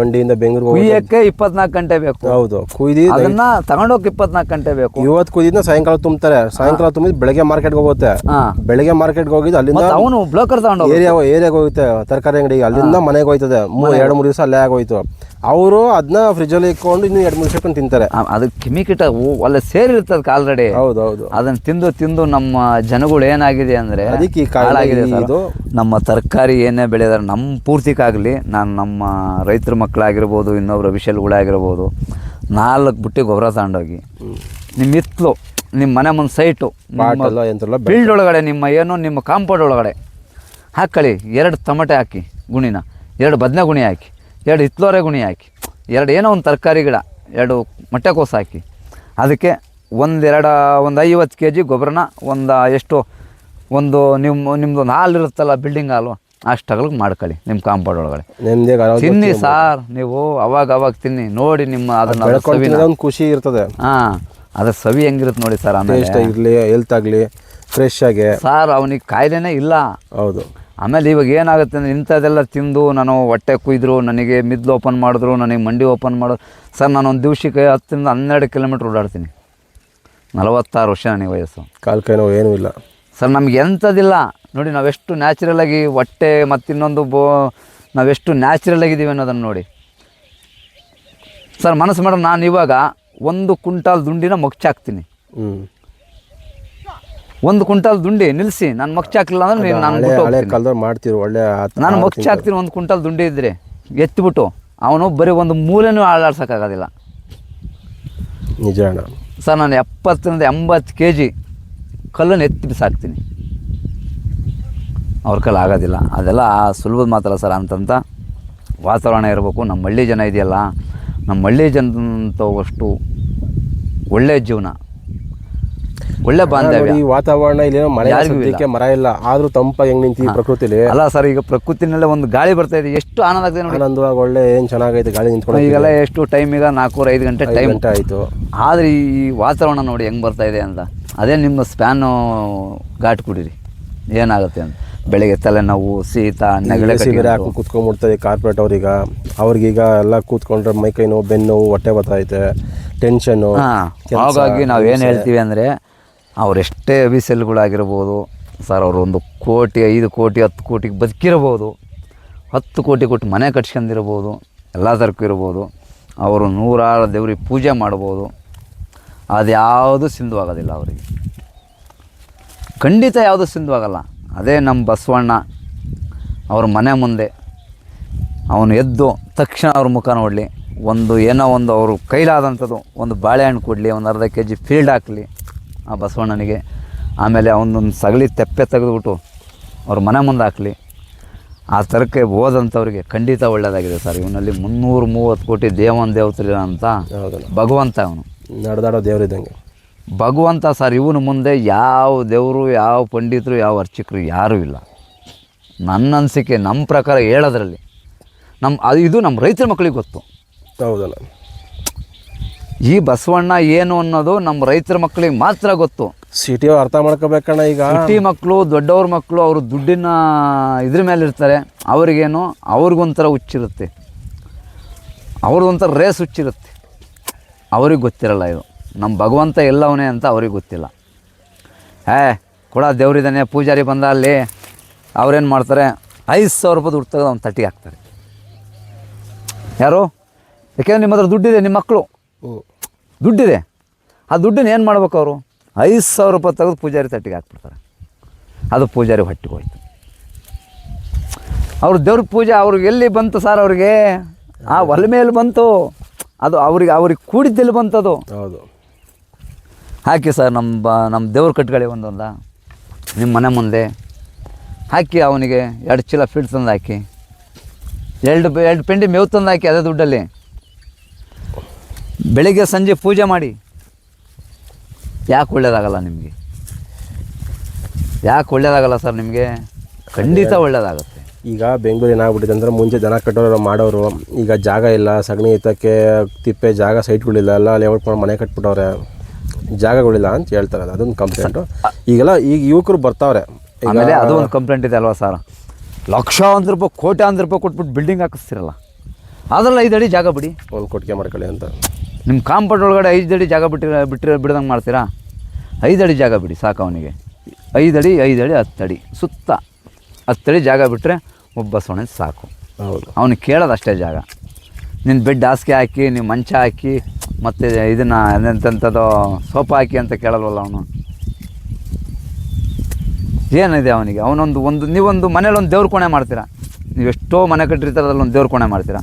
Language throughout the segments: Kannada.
ಮಂಡಿಯಿಂದ ಬೆಂಗಳೂರಿಗೆ ಹೋಗಿ ಕುಯ್ಯಕ್ಕೆ ಇಪ್ಪತ್ನಾಲ್ಕು ಗಂಟೆ ಬೇಕು. ಹೌದು ಕುಯ್ದು ಅದನ್ನ ತಗೊಂಡೋಗಿ ಇಪ್ಪತ್ನಾಲ್ಕು ಗಂಟೆ ಬೇಕು. ಇವತ್ತು ಕುಯ್ದಿದ್ನ ಸಾಯಂಕಾಲ ತುಂಬ್ತಾರೆ. ಸಾಯಂಕಾಲ ತುಂಬಿದ್ ಬೆಳಗ್ಗೆ ಮಾರ್ಕೆಟ್ಗೆ ಹೋಗುತ್ತೆ. ಬೆಳಗ್ಗೆ ಮಾರ್ಕೆಟ್ಗೆ ಹೋಗಿದ್ದು ಅಲ್ಲಿಂದ ಅವನು ಬ್ಲೋಕರ್ ತಗೊಂಡು ಏರಿಯಾ ಏರಿಯಾಗೆ ಹೋಗುತ್ತೆ ತರಕಾರಿ ಅಂಗಡಿಗೆ. ಅಲ್ಲಿಂದ ಮನೆಗೆ ಹೋಯ್ತದೆ. ಮೂರು ಎರಡು ಮೂರು ದಿವಸ ಅಲ್ಲೇ ಆಗೋಯ್ತು. ಅವರು ಅದನ್ನ ಫ್ರಿಜ್ಜಲ್ಲಿ ಇಟ್ಕೊಂಡು ಇನ್ನು ಎರಡು ಮೂರು ಸೆಕೆಂಡ್ ತಿಂತಾರೆ. ಅದು ಕಿಮಿಕಿಟ ಒಳ್ಳೆ ಸೇರಿರ್ತದ ಆಲ್ರೆಡಿ ಹೌದು ಹೌದು. ಅದನ್ನ ತಿಂದು ತಿಂದು ನಮ್ಮ ಜನಗಳು ಏನಾಗಿದೆ ಅಂದ್ರೆ ಅದಕ್ಕೆ ಈ ಕಾಯಿಲೆ ಹಾಳಾಗಿದೆ ಸರ್. ಇದು. ನಮ್ಮ ತರಕಾರಿ ಏನೇ ಬೆಳೆದಾರೆ ನಮ್ಮ ಪೂರ್ತಿಗಾಗಲಿ ನಾನು ನಮ್ಮ ರೈತರ ಮಕ್ಕಳಾಗಿರ್ಬೋದು ಇನ್ನೊಬ್ರು ವಿಷಲ್ಗಳಾಗಿರ್ಬೋದು ನಾಲ್ಕು ಬುಟ್ಟಿ ಗೊಬ್ಬರ ತಗೊಂಡೋಗಿ ನಿಮ್ಮ ಹಿತ್ಲು ನಿಮ್ಮ ಮನೆ ಮುಂದೆ ಸೈಟು ಬಿಲ್ಡ್ ಎಂತೆಲ್ಲ ಬೆ- ಫೀಲ್ಡ್ ಒಳಗಡೆ ನಿಮ್ಮ ಏನು ನಿಮ್ಮ ಕಾಂಪೌಂಡ್ ಒಳಗಡೆ ಹಾಕ್ಕೊಳ್ಳಿ. ಎರಡು ತಮಟೆ ಹಾಕಿ ಗುಣಿನ. ಎರಡು ಬದನೆ ಗುಣಿ ಹಾಕಿ. ಎರಡು ಹಿತ್ಲೋರೆ ಗುಣಿ ಹಾಕಿ. ಎರಡು ಏನೋ ಒಂದು ತರಕಾರಿ ಗಿಡ ಎರಡು ಮೊಟ್ಟೆಕೋಸು ಹಾಕಿ. ಅದಕ್ಕೆ ಒಂದೆರಡು ಒಂದು ಐವತ್ತು ಕೆ ಜಿ ಗೊಬ್ಬರನ ಒಂದು ಎಷ್ಟು ಒಂದು ನಿಮ್ಮ ನಿಮ್ಮದು ಒಂದು ಹಾಲು ಇರುತ್ತಲ್ಲ ಬಿಲ್ಡಿಂಗ್ ಹಾಲು ಅಷ್ಟಗಳಿಗೆ ಮಾಡ್ಕೊಳ್ಳಿ ನಿಮ್ಮ ಕಾಂಪೌಂಡ್ ಒಳಗಡೆ. ತಿನ್ನಿ ಸಾರ್ ನೀವು ಅವಾಗ ಅವಾಗ ತಿನ್ನಿ. ನೋಡಿ ನಿಮ್ಮ ಅದನ್ನ ಖುಷಿ ಇರ್ತದೆ. ಹಾಂ ಅದ್ರ ಸವಿ ಹೆಂಗಿರುತ್ತೆ ನೋಡಿ ಸರ್ ಆಮೇಲೆ. ಇರಲಿ ಹೆಲ್ತ್ ಆಗಲಿ ಫ್ರೆಶ್ ಆಗಿ. ಸಾರ್ ಅವನಿಗೆ ಕಾಯಿಲೆನೇ ಇಲ್ಲ. ಹೌದು. ಆಮೇಲೆ ಇವಾಗ ಏನಾಗುತ್ತೆ ಅಂದರೆ ಇಂಥದ್ದೆಲ್ಲ ತಿಂದು ನಾನು ಹೊಟ್ಟೆ ಕುಯ್ದರು ನನಗೆ ಮಿದ್ಲು ಓಪನ್ ಮಾಡಿದ್ರು ನನಗೆ ಮಂಡಿ ಓಪನ್ ಮಾಡೋದು ಸರ್ ನಾನು ಒಂದು ದಿವ್ಸಕ್ಕೆ ಹತ್ತರಿಂದ ಹನ್ನೆರಡು ಕಿಲೋಮೀಟ್ರ್ ಓಡಾಡ್ತೀನಿ. ನಲವತ್ತಾರು ವರ್ಷ ನನಗೆ ವಯಸ್ಸು. ಕಾಲು ಕೈ ನೋವು ಏನೂ ಇಲ್ಲ. ಸರ್ ನಮ್ಗೆ ಎಂಥದ್ದಿಲ್ಲ. ನೋಡಿ ನಾವೆಷ್ಟು ನ್ಯಾಚುರಲಾಗಿ ಹೊಟ್ಟೆ ಮತ್ತು ಇನ್ನೊಂದು ಬೋ ನಾವೆಷ್ಟು ನ್ಯಾಚುರಲ್ ಆಗಿದ್ದೀವಿ ಅನ್ನೋದನ್ನು ನೋಡಿ. ಸರ್ ಮನಸ್ಸು ಮಾಡೋಣ ನಾನು ಇವಾಗ ಒಂದು ಕುಂಟಾಲ್ ದುಂಡಿನ ಮೊಗ್ಚಾಕ್ತೀನಿ. ಹ್ಞೂ ಒಂದು ಕುಂಟಾಲ್ ದುಂಡಿ ನಿಲ್ಲಿಸಿ ನಾನು ಮೊಗ್ಚಾಕ್ಲಿಲ್ಲ ಅಂದ್ರೆ ನೀನು ನಾನು ಹಳೆ ಕಾಲದಲ್ಲಿ ಹೋಗ್ತೀನಿ. ಒಳ್ಳೆ ನಾನು ಮೊಗ್ಚಿ ಹಾಕ್ತೀನಿ ಒಂದು ಕುಂಟಲ್ ದುಂಡಿ ಇದ್ರೆ ಎತ್ತಿಬಿಟ್ಟು ಅವನು ಬರೀ ಒಂದು ಮೂಲೆನೂ ಆಳಾಡ್ಸೋಕ್ಕಾಗೋದಿಲ್ಲ. ನಿಜ ಸರ್ ನಾನು ಎಪ್ಪತ್ತರಿಂದ ಎಂಬತ್ತು ಕೆ ಜಿ ಕಲ್ಲನ್ನು ಎತ್ತಿ ಬಿಸಾಕ್ತೀನಿ. ಅವ್ರ ಕಲ್ಲು ಆಗೋದಿಲ್ಲ. ಅದೆಲ್ಲ ಸುಲಭದ ಮಾತಲ್ಲ ಸರ್ ಅಂತಂತ ವಾತಾವರಣ ಇರಬೇಕು. ನಮ್ಮ ಹಳ್ಳಿ ಜನ ಇದೆಯಲ್ಲ ನಮ್ಮ ಹಳ್ಳಿ ಜನಂತ ಅಷ್ಟು ಒಳ್ಳೆಯ ಜೀವನ. ಒಳ್ಳೆ ಬಾಂಧವ್ಯ. ಈ ವಾತಾವರಣ ಇಲ್ಲಿ ಮಳೆ. ಸದ್ಯಕ್ಕೆ ಮರ ಇಲ್ಲ ಆದ್ರೂ ತಂಪ ಹೆಂಗ್ ನಿಂತಿ ಪ್ರಕೃತಿಲಿ? ಅಲ್ಲ ಸರ್ ಈಗ ಪ್ರಕೃತಿನಲ್ಲೇ ಒಂದು ಗಾಳಿ ಬರ್ತಾ ಇದೆ ಎಷ್ಟು ಆನಂದ ಆಗ್ತದೆ ನೋಡಿ. ಆನಂದವಾಗಿ ಒಳ್ಳೆ ಏನ್ ಚೆನ್ನಾಗೈತೆ ಗಾಳಿ ನಿಂತ್ಕೊಂಡು ಈಗೆಲ್ಲ ಎಷ್ಟು ಟೈಮ್ ಈಗ ನಾಲ್ಕೂವರೆ ಐದು ಗಂಟೆ ಟೈಮ್ ಆಯ್ತು. ಆದ್ರೆ ಈ ವಾತಾವರಣ ನೋಡಿ ಹೆಂಗ್ ಬರ್ತಾ ಇದೆ ಅಂತ. ಅದೇ ನಿಮ್ಮ ಸ್ಪ್ಯಾನು ಘಾಟ್ ಕುಡೀರಿ. ಏನಾಗುತ್ತೆ ಅಂತ. ಬೆಳಿಗ್ಗೆ ತಲೆನೋವು ಶೀತ ನೆಗಡಿ ಸಿಗರೆ ಬೇರೆ ಹಾಕೊಂಡು ಕೂತ್ಕೊಂಡ್ಬಿಡ್ತಾರೆ ಕಾರ್ಪೊರೇಟ್ ಅವ್ರೀಗ. ಅವ್ರಿಗೀಗ ಎಲ್ಲ ಕೂತ್ಕೊಂಡ್ರೆ ಮೈಕೈ ನೋವು ಬೆನ್ನು ನೋವು ಹೊಟ್ಟೆ ಬರ್ತೈತೆ ಟೆನ್ಷನ್ನು ಹಾಗಾಗಿ ನಾವು ಏನು ಹೇಳ್ತೀವಿ ಅಂದರೆ ಅವರೆಷ್ಟೇ ಅಭಿಸೆಲ್ಗಳಾಗಿರ್ಬೋದು, ಸರ್ ಅವರು ಒಂದು ಕೋಟಿ, ಐದು ಕೋಟಿ, ಹತ್ತು ಕೋಟಿಗೆ ಬದುಕಿರ್ಬೋದು, ಹತ್ತು ಕೋಟಿ ಕೊಟ್ಟು ಮನೆ ಕಟ್ಸ್ಕೊಂಡಿರ್ಬೋದು ಎಲ್ಲ ಥರಕ್ಕೂ ಇರ್ಬೋದು, ಅವರು ನೂರಾರು ದೇವ್ರಿಗೆ ಪೂಜೆ ಮಾಡ್ಬೋದು, ಅದ್ಯಾವುದು ಸಿಂಧುವಾಗೋದಿಲ್ಲ ಅವರಿಗೆ. ಖಂಡಿತ ಯಾವುದು ಸಿಂಧುವಾಗಲ್ಲ ಅದೇ ನಮ್ಮ ಬಸವಣ್ಣ, ಅವ್ರ ಮನೆ ಮುಂದೆ, ಅವನು ಎದ್ದು ತಕ್ಷಣ ಅವ್ರ ಮುಖ ನೋಡಲಿ, ಒಂದು ಏನೋ ಒಂದು ಅವರು ಕೈಲಾದಂಥದ್ದು, ಒಂದು ಬಾಳೆಹಣ್ಣು ಕೊಡಲಿ, ಒಂದು ಅರ್ಧ ಕೆ ಜಿ ಫೀಲ್ಡ್ ಹಾಕಲಿ ಆ ಬಸವಣ್ಣನಿಗೆ. ಆಮೇಲೆ ಅವನೊಂದು ಸಗಳಿ ತೆಪ್ಪೆ ತೆಗೆದುಬಿಟ್ಟು ಅವ್ರ ಮನೆ ಮುಂದೆ ಹಾಕಲಿ. ಆ ಥರಕ್ಕೆ ಹೋದಂಥವ್ರಿಗೆ ಖಂಡಿತ ಒಳ್ಳೆಯದಾಗಿದೆ ಸರ್. ಇವನಲ್ಲಿ ಮುನ್ನೂರು ಮೂವತ್ತು ಕೋಟಿ ದೇವನ ದೇವತರಿಲ್ಲ ಅಂತ ಭಗವಂತ ಅವನು. ನಡೆದಾಡೋ ದೇವರಿದ್ದಂಗೆ ಭಗವಂತ ಸರ್ ಇವನು ಮುಂದೆ ಯಾವ ದೇವರು ಯಾವ ಪಂಡಿತರು ಯಾವ ಅರ್ಚಕರು ಯಾರೂ ಇಲ್ಲ. ನನ್ನ ಅನಿಸಿಕೆ ನಮ್ಮ ಪ್ರಕಾರ ಹೇಳೋದ್ರಲ್ಲಿ ನಮ್ಮ ಅದು ಇದು ನಮ್ಮ ರೈತರ ಮಕ್ಕಳಿಗೆ ಗೊತ್ತು. ಹೌದಲ್ಲ. ಈ ಬಸವಣ್ಣ ಏನು ಅನ್ನೋದು ನಮ್ಮ ರೈತರ ಮಕ್ಕಳಿಗೆ ಮಾತ್ರ ಗೊತ್ತು. ಸಿಟಿ ಅರ್ಥ ಮಾಡ್ಕೋಬೇಕಣ್ಣ ಈಗ. ಸಿಟಿ ಮಕ್ಕಳು ದೊಡ್ಡವ್ರ ಮಕ್ಕಳು ಅವರು ದುಡ್ಡಿನ ಇದ್ರ ಮೇಲೆ ಇರ್ತಾರೆ. ಅವ್ರಿಗೇನು ಅವ್ರಿಗೊಂಥರ ಹುಚ್ಚಿರುತ್ತೆ. ಅವ್ರದ್ದೊಂಥರ ರೇಸ್ ಹುಚ್ಚಿರುತ್ತೆ. ಅವ್ರಿಗೆ ಗೊತ್ತಿರಲ್ಲ ಇದು. ನಮ್ಮ ಭಗವಂತ ಎಲ್ಲವನೇ ಅಂತ ಅವ್ರಿಗೆ ಗೊತ್ತಿಲ್ಲ. ಏ ಕೊಡ ದೇವ್ರಿದ್ದಾನೆ ಪೂಜಾರಿ ಬಂದ ಅಲ್ಲಿ ಅವ್ರೇನು ಮಾಡ್ತಾರೆ? ಐದು ಸಾವಿರ ರೂಪಾಯಿ ದುಡ್ಡು ತೆಗೆದು ಅವ್ನು ತಟ್ಟಿಗೆ ಹಾಕ್ತಾರೆ. ಯಾರು? ಯಾಕೆಂದ್ರೆ ನಿಮ್ಮ ಹತ್ರ ದುಡ್ಡಿದೆ ನಿಮ್ಮ ಮಕ್ಕಳು ದುಡ್ಡಿದೆ. ಆ ದುಡ್ಡನ್ನ ಏನು ಮಾಡ್ಬೇಕು ಅವರು? ಐದು ಸಾವಿರ ರೂಪಾಯಿ ತೆಗೆದು ಪೂಜಾರಿ ತಟ್ಟಿಗೆ ಹಾಕ್ಬಿಡ್ತಾರೆ. ಅದು ಪೂಜಾರಿ ಹೊಟ್ಟಿಗೆ ಹೋಯ್ತು. ಅವ್ರ ದೇವ್ರ ಪೂಜೆ ಅವ್ರಿಗೆ ಎಲ್ಲಿ ಬಂತು ಸರ್ ಅವ್ರಿಗೆ? ಆ ಒಲೆ ಮೇಲೆ ಬಂತು. ಅದು ಅವ್ರಿಗೆ ಅವ್ರಿಗೆ ಕೂಡಿದ್ದೆಲ್ಲಿ ಬಂತದು. ಹೌದು. ಹಾಕಿ ಸರ್ ನಮ್ಮ ಬ ನಮ್ಮ ದೇವ್ರ ಕಟ್ಗಳಿ ಒಂದೊಂದ. ನಿಮ್ಮ ಮನೆ ಮುಂದೆ. ಹಾಕಿ ಅವನಿಗೆ ಎರಡು ಚೀಲ ಫೀಡ್ ತಂದು ಹಾಕಿ ಎರಡು ಎರಡು ಪೆಂಡಿ ಮೇವು ತಂದು ಹಾಕಿ ಅದೇ ದುಡ್ಡಲ್ಲಿ. ಬೆಳಿಗ್ಗೆ ಸಂಜೆ ಪೂಜೆ ಮಾಡಿ. ಯಾಕೆ ಒಳ್ಳೇದಾಗಲ್ಲ ನಿಮಗೆ? ಯಾಕೆ ಒಳ್ಳೇದಾಗಲ್ಲ ಸರ್ ನಿಮಗೆ? ಖಂಡಿತ ಒಳ್ಳೇದಾಗುತ್ತೆ. ಈಗ ಬೆಂಗಳೂರು ಏನಾಗ್ಬಿಟ್ಟಿದೆ ಅಂದ್ರೆ ಮುಂಚೆ ದನ ಕಟ್ಟೋರು ಮಾಡೋರು ಈಗ ಜಾಗ ಇಲ್ಲ ಸಗಣಿ ಎತ್ತಕ್ಕೆ ತಿಪ್ಪೆ ಜಾಗ ಸೈಟ್ಗಳಿಲ್ಲ ಎಲ್ಲ ಲೇಔಟ್ ಮಾಡಿ ಮನೆ ಕಟ್ಬಿಟ್ಟವ್ರೆ. ಜಾಗಗಳಿಲ್ಲ ಅಂತ ಹೇಳ್ತಾರೆ ಅದು ಅದೊಂದು ಕಂಪ್ಲೇಂಟು ಈಗೆಲ್ಲ ಈಗ ಯುವಕರು ಬರ್ತಾವ್ರೆ. ಆಮೇಲೆ ಅದು ಒಂದು ಕಂಪ್ಲೇಂಟ್ ಇದೆ ಅಲ್ವಾ ಸರ್? ಲಕ್ಷಾಂತರ ರೂಪಾಯಿ ಕೋಟ್ಯಾಂತರ ರೂಪಾಯಿ ಕೊಟ್ಬಿಟ್ಟು ಬಿಲ್ಡಿಂಗ್ ಹಾಕಿಸ್ತಿರಲ್ಲ. ಅದರಲ್ಲಿ ಐದು ಅಡಿ ಜಾಗ ಬಿಡಿ. ಒಂದು ಕೊಟ್ಟಿಗೆ ಮಾಡ್ಕೊಳ್ಳಿ ಅಂತ. ನಿಮ್ಮ ಕಾಂಪೌಂಡ್ ಒಳಗಡೆ ಐದು ಅಡಿ ಜಾಗ ಬಿಟ್ಟಿರ ಬಿಟ್ಟಿರ ಬಿಡ್ದಂಗೆ ಮಾಡ್ತೀರಾ? ಐದು ಅಡಿ ಜಾಗ ಬಿಡಿ ಸಾಕು ಅವನಿಗೆ. ಐದು ಅಡಿ ಐದು ಅಡಿ ಹತ್ತು ಅಡಿ ಸುತ್ತ ಹತ್ತು ಅಡಿ ಜಾಗ ಬಿಟ್ಟರೆ ಒಬ್ಬ ಸೊಣೆ ಸಾಕು. ಹೌದು. ಅವನಿಗೆ ಕೇಳೋದು ಅಷ್ಟೇ ಜಾಗ. ನಿನ್ನ ಬೆಡ್ ಹಾಸಿಗೆ ಹಾಕಿ ನೀವು ಮಂಚ ಹಾಕಿ ಮತ್ತು ಇದನ್ನು ಎಂತೆಂಥದ್ದು ಸೋಫಾ ಹಾಕಿ ಅಂತ ಕೇಳಲ್ವಲ್ಲ ಅವನು? ಏನಿದೆ ಅವನಿಗೆ? ಅವನೊಂದು ಒಂದು ನೀವೊಂದು ಮನೇಲಿ ಒಂದು ದೇವ್ರ ಕೋಣೆ ಮಾಡ್ತೀರಾ? ನೀವು ಎಷ್ಟೋ ಮನೆ ಕಟ್ಟಿರ್ತಾರದಲ್ಲಿ ಒಂದು ದೇವ್ರ ಕೋಣೆ ಮಾಡ್ತೀರಾ?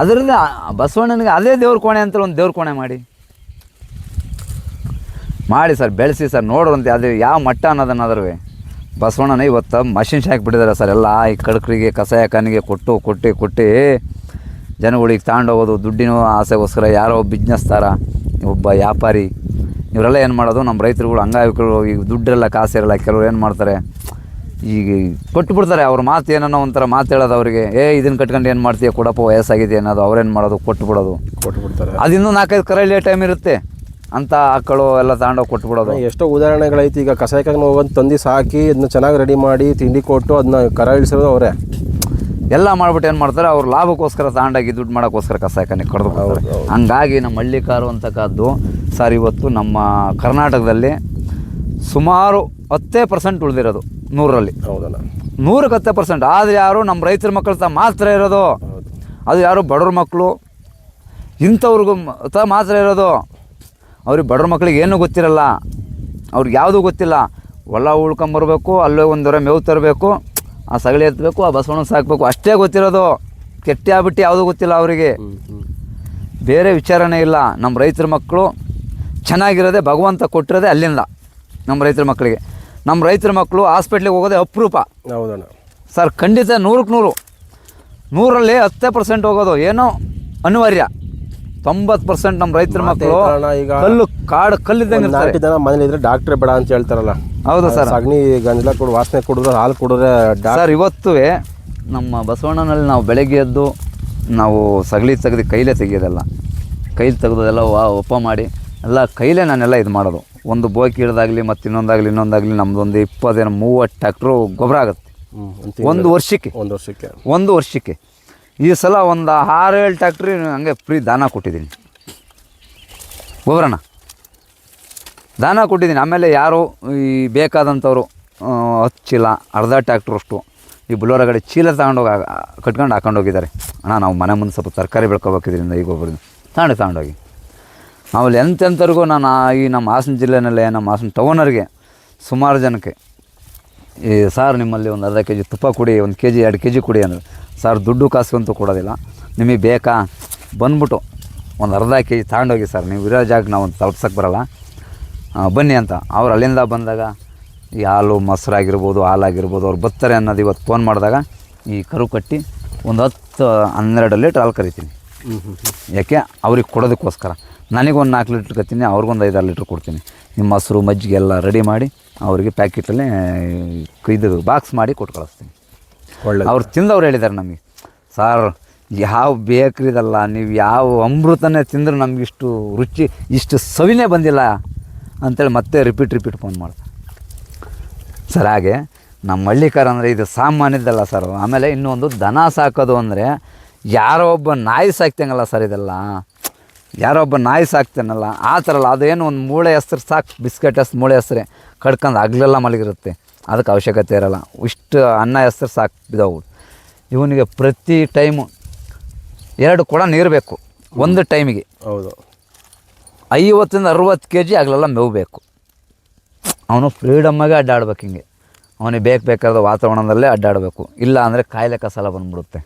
ಅದರಲ್ಲಿ ಆ ಬಸವಣ್ಣನಿಗೆ ಅದೇ ದೇವ್ರ ಕೋಣೆ ಅಂತ ಒಂದು ದೇವ್ರ ಕೋಣೆ ಮಾಡಿ. ಮಾಡಿ ಸರ್, ಬೆಳೆಸಿ ಸರ್, ನೋಡ್ರಂತೆ ಅದು ಯಾವ ಮಟ್ಟ ಅನ್ನೋದನ್ನಾದ್ರೂ ಬಸವಣ್ಣನ ಇವತ್ತು ಮಷಿನ್ ಶಾಕ್ ಬಿಟ್ಟಿದ್ದಾರೆ ಸರ್, ಎಲ್ಲ ಈ ಕಡಕರಿಗೆ, ಕಸಾಯ ಕನಿಗೆ ಕೊಟ್ಟು ಕೊಟ್ಟು ಕೊಟ್ಟು ಜನಗಳಿಗೆ ತಗೊಂಡೋಗೋದು ದುಡ್ಡಿನ ಆಸೆಗೋಸ್ಕರ ಯಾರೋ ಬಿಸ್ನೆಸ್ ಥರ ಒಬ್ಬ ವ್ಯಾಪಾರಿ, ಇವರೆಲ್ಲ ಏನು ಮಾಡೋದು, ನಮ್ಮ ರೈತರುಗಳು ಅಂಗವಿಕರು ಈಗ ದುಡ್ಡೆಲ್ಲ ಕಾಸಿರಲ್ಲ ಕೆಲವರು ಏನು ಮಾಡ್ತಾರೆ ಈಗ ಕೊಟ್ಬಿಡ್ತಾರೆ ಅವ್ರ ಮಾತು ಏನನ್ನೋ ಒಂಥರ ಮಾತು ಹೇಳೋದು ಅವರಿಗೆ. ಏ ಇದನ್ನ ಕಟ್ಕೊಂಡು ಏನು ಮಾಡ್ತೀಯ? ಕೊಡಪ್ಪ ವಯಸ್ಸಾಗಿದೆ ಅನ್ನೋದು. ಅವ್ರೇನು ಮಾಡೋದು? ಕೊಟ್ಟು ಬಿಡೋದು. ಕೊಟ್ಬಿಡ್ತಾರೆ ಅದು ಇನ್ನೂ ನಾಲ್ಕೈದು ಕರೆಯಲ್ಲಿ ಟೈಮ್ ಇರುತ್ತೆ. ಅಂತ ಆಕಳು ಎಲ್ಲ ತಗೊಂಡೋಗಿ ಕೊಟ್ಬಿಡೋದು ಎಷ್ಟೋ ಉದಾಹರಣೆಗಳೈತಿ. ಈಗ ಕಸಾಯಕಾಗ ಹೋಗೋದು ತಂದು ಸಾಕಿ ಅದನ್ನ ಚೆನ್ನಾಗಿ ರೆಡಿ ಮಾಡಿ ತಿಂಡಿ ಕೊಟ್ಟು ಅದನ್ನ ಕರ ಇಳಿಸಿರೋದು ಅವರೇ. ಎಲ್ಲ ಮಾಡ್ಬಿಟ್ಟು ಏನು ಮಾಡ್ತಾರೆ? ಅವ್ರು ಲಾಭಕ್ಕೋಸ್ಕರ ತಗೊಂಡಾಗಿ ದುಡ್ಡು ಮಾಡೋಕ್ಕೋಸ್ಕರ ಕಸಾಯಕನೇ ಕಡ್ದು ಹಂಗಾಗಿ ನಮ್ಮ ಹಳ್ಳಿ ಕಾರು ಅಂತಕ್ಕದ್ದು ಸರ್ ಇವತ್ತು ನಮ್ಮ ಕರ್ನಾಟಕದಲ್ಲಿ ಸುಮಾರು ಹತ್ತೇ ಪರ್ಸೆಂಟ್ ಉಳಿದಿರೋದು ನೂರರಲ್ಲಿ. ಹೌದಲ್ಲ ನೂರಕ್ಕೆ ಹತ್ತೇ ಪರ್ಸೆಂಟ್ ಆದರೆ ಯಾರು ನಮ್ಮ ರೈತರ ಮಕ್ಕಳು ತ ಮಾತ್ರ ಇರೋದು. ಅದು ಯಾರು ಬಡವ್ರ ಮಕ್ಕಳು. ಇಂಥವ್ರಿಗೂ ತ ಮಾತ್ರ ಇರೋದು. ಅವ್ರಿಗೆ ಬಡವ್ರ ಮಕ್ಕಳಿಗೆ ಏನೂ ಗೊತ್ತಿರಲ್ಲ. ಅವ್ರಿಗೆ ಯಾವುದೂ ಗೊತ್ತಿಲ್ಲ. ಹೊಲ ಉಳ್ಕೊಂಬರ್ಬೇಕು ಅಲ್ಲೇ ಒಂದೊರೆ ಮೇವು ತರಬೇಕು ಆ ಸಗಳಿ ಎತ್ತಬೇಕು ಆ ಬಸವಣ್ಣ ಸಾಕಬೇಕು. ಅಷ್ಟೇ ಗೊತ್ತಿರೋದು. ಕೆಟ್ಟ ಆಗ್ಬಿಟ್ಟು ಯಾವುದೂ ಗೊತ್ತಿಲ್ಲ ಅವರಿಗೆ. ಬೇರೆ ವಿಚಾರನೇ ಇಲ್ಲ. ನಮ್ಮ ರೈತರ ಮಕ್ಕಳು ಚೆನ್ನಾಗಿರೋದೇ ಭಗವಂತ ಕೊಟ್ಟಿರೋದೇ ಅಲ್ಲಿಂದ ನಮ್ಮ ರೈತರ ಮಕ್ಕಳಿಗೆ. ನಮ್ಮ ರೈತರ ಮಕ್ಕಳು ಹಾಸ್ಪಿಟ್ಲಿಗೆ ಹೋಗೋದೇ ಅಪರೂಪ. ಹೌದಣ್ಣ. ಸರ್ ಖಂಡಿತ ನೂರಕ್ಕೆ ನೂರು. ನೂರಲ್ಲಿ ಹತ್ತೇ ಪರ್ಸೆಂಟ್ ಹೋಗೋದು ಏನೋ ಅನಿವಾರ್ಯ. ತೊಂಬತ್ತು ಪರ್ಸೆಂಟ್ ನಮ್ಮ ರೈತರ ಮಕ್ಕಳು ಈಗ ಕಲ್ಲು ಕಾಡು ಕಲ್ಲಿದ್ದಂಗೆ ನಾಲ್ಕು ಜನ ಮನೇಲಿ ಇದ್ರೆ ಡಾಕ್ಟ್ರೇ ಬೇಡ ಅಂತ ಹೇಳ್ತಾರಲ್ಲ. ಹೌದು ಸರ್. ಅಗ್ನಿ ಗಂಜಲ ಕೊಡು ವಾಸನೆ ಕುಡಿದ್ರೆ ಹಾಲು ಕುಡಿದ್ರೆ ಸರ್ ಇವತ್ತು ನಮ್ಮ ಬಸವಣ್ಣನಲ್ಲಿ ನಾವು ಬೆಳಗ್ಗೆ ಎದ್ದು ನಾವು ಸಗಲಿ ತೆಗೆದು ಕೈಲೇ ತೆಗಿಯೋದಲ್ಲ. ಕೈಲಿ ತೆಗೆದೆಲ್ಲ ಒಪ್ಪ ಮಾಡಿ. ಎಲ್ಲ ಕೈಲೇ ನಾನೆಲ್ಲ ಇದು ಮಾಡೋದು. ಒಂದು ಬೋಕಿ ಹಿಡ್ದಾಗಲಿ ಮತ್ತು ಇನ್ನೊಂದಾಗಲಿ ಇನ್ನೊಂದಾಗಲಿ ನಮ್ಮದೊಂದು ಇಪ್ಪತ್ತೇನು ಮೂವತ್ತು ಟ್ಯಾಕ್ಟ್ರು ಗೊಬ್ಬರ ಆಗುತ್ತೆ. ಒಂದು ವರ್ಷಕ್ಕೆ. ಒಂದು ವರ್ಷಕ್ಕೆ. ಒಂದು ವರ್ಷಕ್ಕೆ. ಈ ಸಲ ಒಂದು ಆರು ಏಳು ಟ್ಯಾಕ್ಟ್ರಿ ಹಂಗೆ ಫ್ರೀ ದಾನ ಕೊಟ್ಟಿದ್ದೀನಿ. ಗೊಬ್ಬರನ. ದಾನ ಕೊಟ್ಟಿದ್ದೀನಿ. ಆಮೇಲೆ ಯಾರು ಈ ಬೇಕಾದಂಥವ್ರು ಹತ್ತು ಚೀಲ ಅರ್ಧ ಟ್ಯಾಕ್ಟ್ರಷ್ಟು ಈ ಬುಲೋರ ಕಡೆ ಚೀಲ ತಗೊಂಡೋಗಿ ಕಟ್ಕೊಂಡು ಹಾಕೊಂಡು ಹೋಗಿದ್ದಾರೆ ಅಣ್ಣ ನಾವು ಮನೆ ಮುಂದೆ ಸ್ವಲ್ಪ ತರಕಾರಿ ಬೆಳ್ಕೊಬೇಕಿದ್ರಿಂದ ಈ ಗೊಬ್ಬರದಿಂದ ತಗೊಂಡು ತಗೊಂಡೋಗಿ. ಆಮೇಲೆ ಎಂತೆಂಥವ್ರಿಗೂ ನಾನು ಈ ನಮ್ಮ ಹಾಸನ ಜಿಲ್ಲೆನಲ್ಲೇ ನಮ್ಮ ಹಾಸನ ಟೌನರಿಗೆ ಸುಮಾರು ಜನಕ್ಕೆ ಈ ಸಾರ್ ನಿಮ್ಮಲ್ಲಿ ಒಂದು ಅರ್ಧ ಕೆ ಜಿ ತುಪ್ಪ ಕೊಡಿ ಒಂದು ಕೆ ಜಿ ಎರಡು ಕೆ ಜಿ ಕೊಡಿ ಅಂದರೆ ಸರ್ ದುಡ್ಡು ಕಾಸು ಕೊಡೋದಿಲ್ಲ. ನಿಮಗೆ ಬೇಕಾ? ಬಂದ್ಬಿಟ್ಟು ಒಂದು ಅರ್ಧ ಕೆ ಜಿ ತಗೊಂಡೋಗಿ ಸರ್ ನೀವು ಇರೋ ಜಾಗ ನಾವು ಒಂದು ತಲುಪ್ಸಕ್ಕೆ ಬರಲ್ಲ ಬನ್ನಿ ಅಂತ. ಅವ್ರು ಅಲ್ಲಿಂದ ಬಂದಾಗ ಈ ಹಾಲು ಮೊಸರಾಗಿರ್ಬೋದು ಹಾಲಾಗಿರ್ಬೋದು ಅವ್ರು ಬರ್ತಾರೆ ಅನ್ನೋದು ಇವತ್ತು ಫೋನ್ ಮಾಡಿದಾಗ ಈ ಕರು ಕಟ್ಟಿ ಒಂದು ಹತ್ತು ಹನ್ನೆರಡು ಲೀಟ್ರ್ ಹಾಲು ಕರಿತೀನಿ. ಯಾಕೆ? ಅವ್ರಿಗೆ ಕೊಡೋದಕ್ಕೋಸ್ಕರ. ನನಗೊಂದು ನಾಲ್ಕು ಲೀಟ್ರ್ ಕತ್ತೀನಿ ಅವ್ರಿಗೊಂದು ಐದಾರು ಲೀಟ್ರ್ ಕೊಡ್ತೀನಿ. ನಿಮ್ಮ ಮೊಸರು ಮಜ್ಜಿಗೆ ಎಲ್ಲ ರೆಡಿ ಮಾಡಿ ಅವರಿಗೆ ಪ್ಯಾಕೆಟಲ್ಲೇ ಇದು ಬಾಕ್ಸ್ ಮಾಡಿ ಕೊಟ್ಟು ಕಳಿಸ್ತೀನಿ ಒಳ್ಳೆ ಅವ್ರು ತಿಂದವ್ರು ಹೇಳಿದ್ದಾರೆ ನಮಗೆ ಸಾರ್ ಯಾವ ಬೇಕ್ರಿದಲ್ಲ ನೀವು ಯಾವ ಅಮೃತನೇ ತಿಂದ್ರೆ ನಮ್ಗೆ ಇಷ್ಟು ರುಚಿ ಇಷ್ಟು ಸವಿನೇ ಬಂದಿಲ್ಲ. ಅಂತೇಳಿ ಮತ್ತೆ ರಿಪೀಟ್ ರಿಪೀಟ್ ಫೋನ್ ಮಾಡ್ತಾರೆ ಸರ್ ಹಾಗೆ ನಮ್ಮ ಹಳ್ಳಿಕಾರ ಅಂದರೆ ಇದು ಸಾಮಾನ್ಯದಲ್ಲ ಸರ್. ಆಮೇಲೆ ಇನ್ನೊಂದು ದನ ಸಾಕೋದು ಅಂದರೆ ಯಾರೋ ಒಬ್ಬ ನಾಯಿ ಸಾಕ್ತಂಗಲ್ಲ ಸರ್ ಇದೆಲ್ಲ. ಯಾರೋ ಒಬ್ಬ ನಾಯಿ ಸಾಕ್ತೇನಲ್ಲ ಆ ಥರ ಅಲ್ಲ ಅದೇನು ಒಂದು ಮೂಳೆ ಹೆಸ್ರು ಸಾಕು ಬಿಸ್ಕೆಟ್ ಹೆಸ್ರು ಮೂಳೆ ಹೆಸ್ರೆ ಕಡ್ಕೊಂಡು ಹಗ್ಲೆಲ್ಲ ಮಲಗಿರುತ್ತೆ. ಅದಕ್ಕೆ ಅವಶ್ಯಕತೆ ಇರಲ್ಲ. ಇಷ್ಟು ಅನ್ನ ಹೆಸ್ರು ಸಾಕು ಬಿದ್ದವು ಇವನಿಗೆ ಪ್ರತಿ ಟೈಮು ಎರಡು ಕೂಡ ನೀರು ಬೇಕು ಒಂದು ಟೈಮಿಗೆ. ಹೌದು. ಐವತ್ತರಿಂದ ಅರುವತ್ತು ಕೆ ಜಿ ಆಗಲೆಲ್ಲ ಮೇವು ಬೇಕು ಅವನು ಫ್ರೀಡಮ್ಮಾಗೆ ಅಡ್ಡಾಡ್ಬೇಕು ಹಿಂಗೆ. ಅವನಿಗೆ ಬೇಕು ಬೇಕಾದ ವಾತಾವರಣದಲ್ಲೇ ಅಡ್ಡಾಡಬೇಕು. ಇಲ್ಲ ಅಂದರೆ ಕಾಯಿಲೆ ಕಸಾಲ ಬಂದ್ಬಿಡುತ್ತೆ.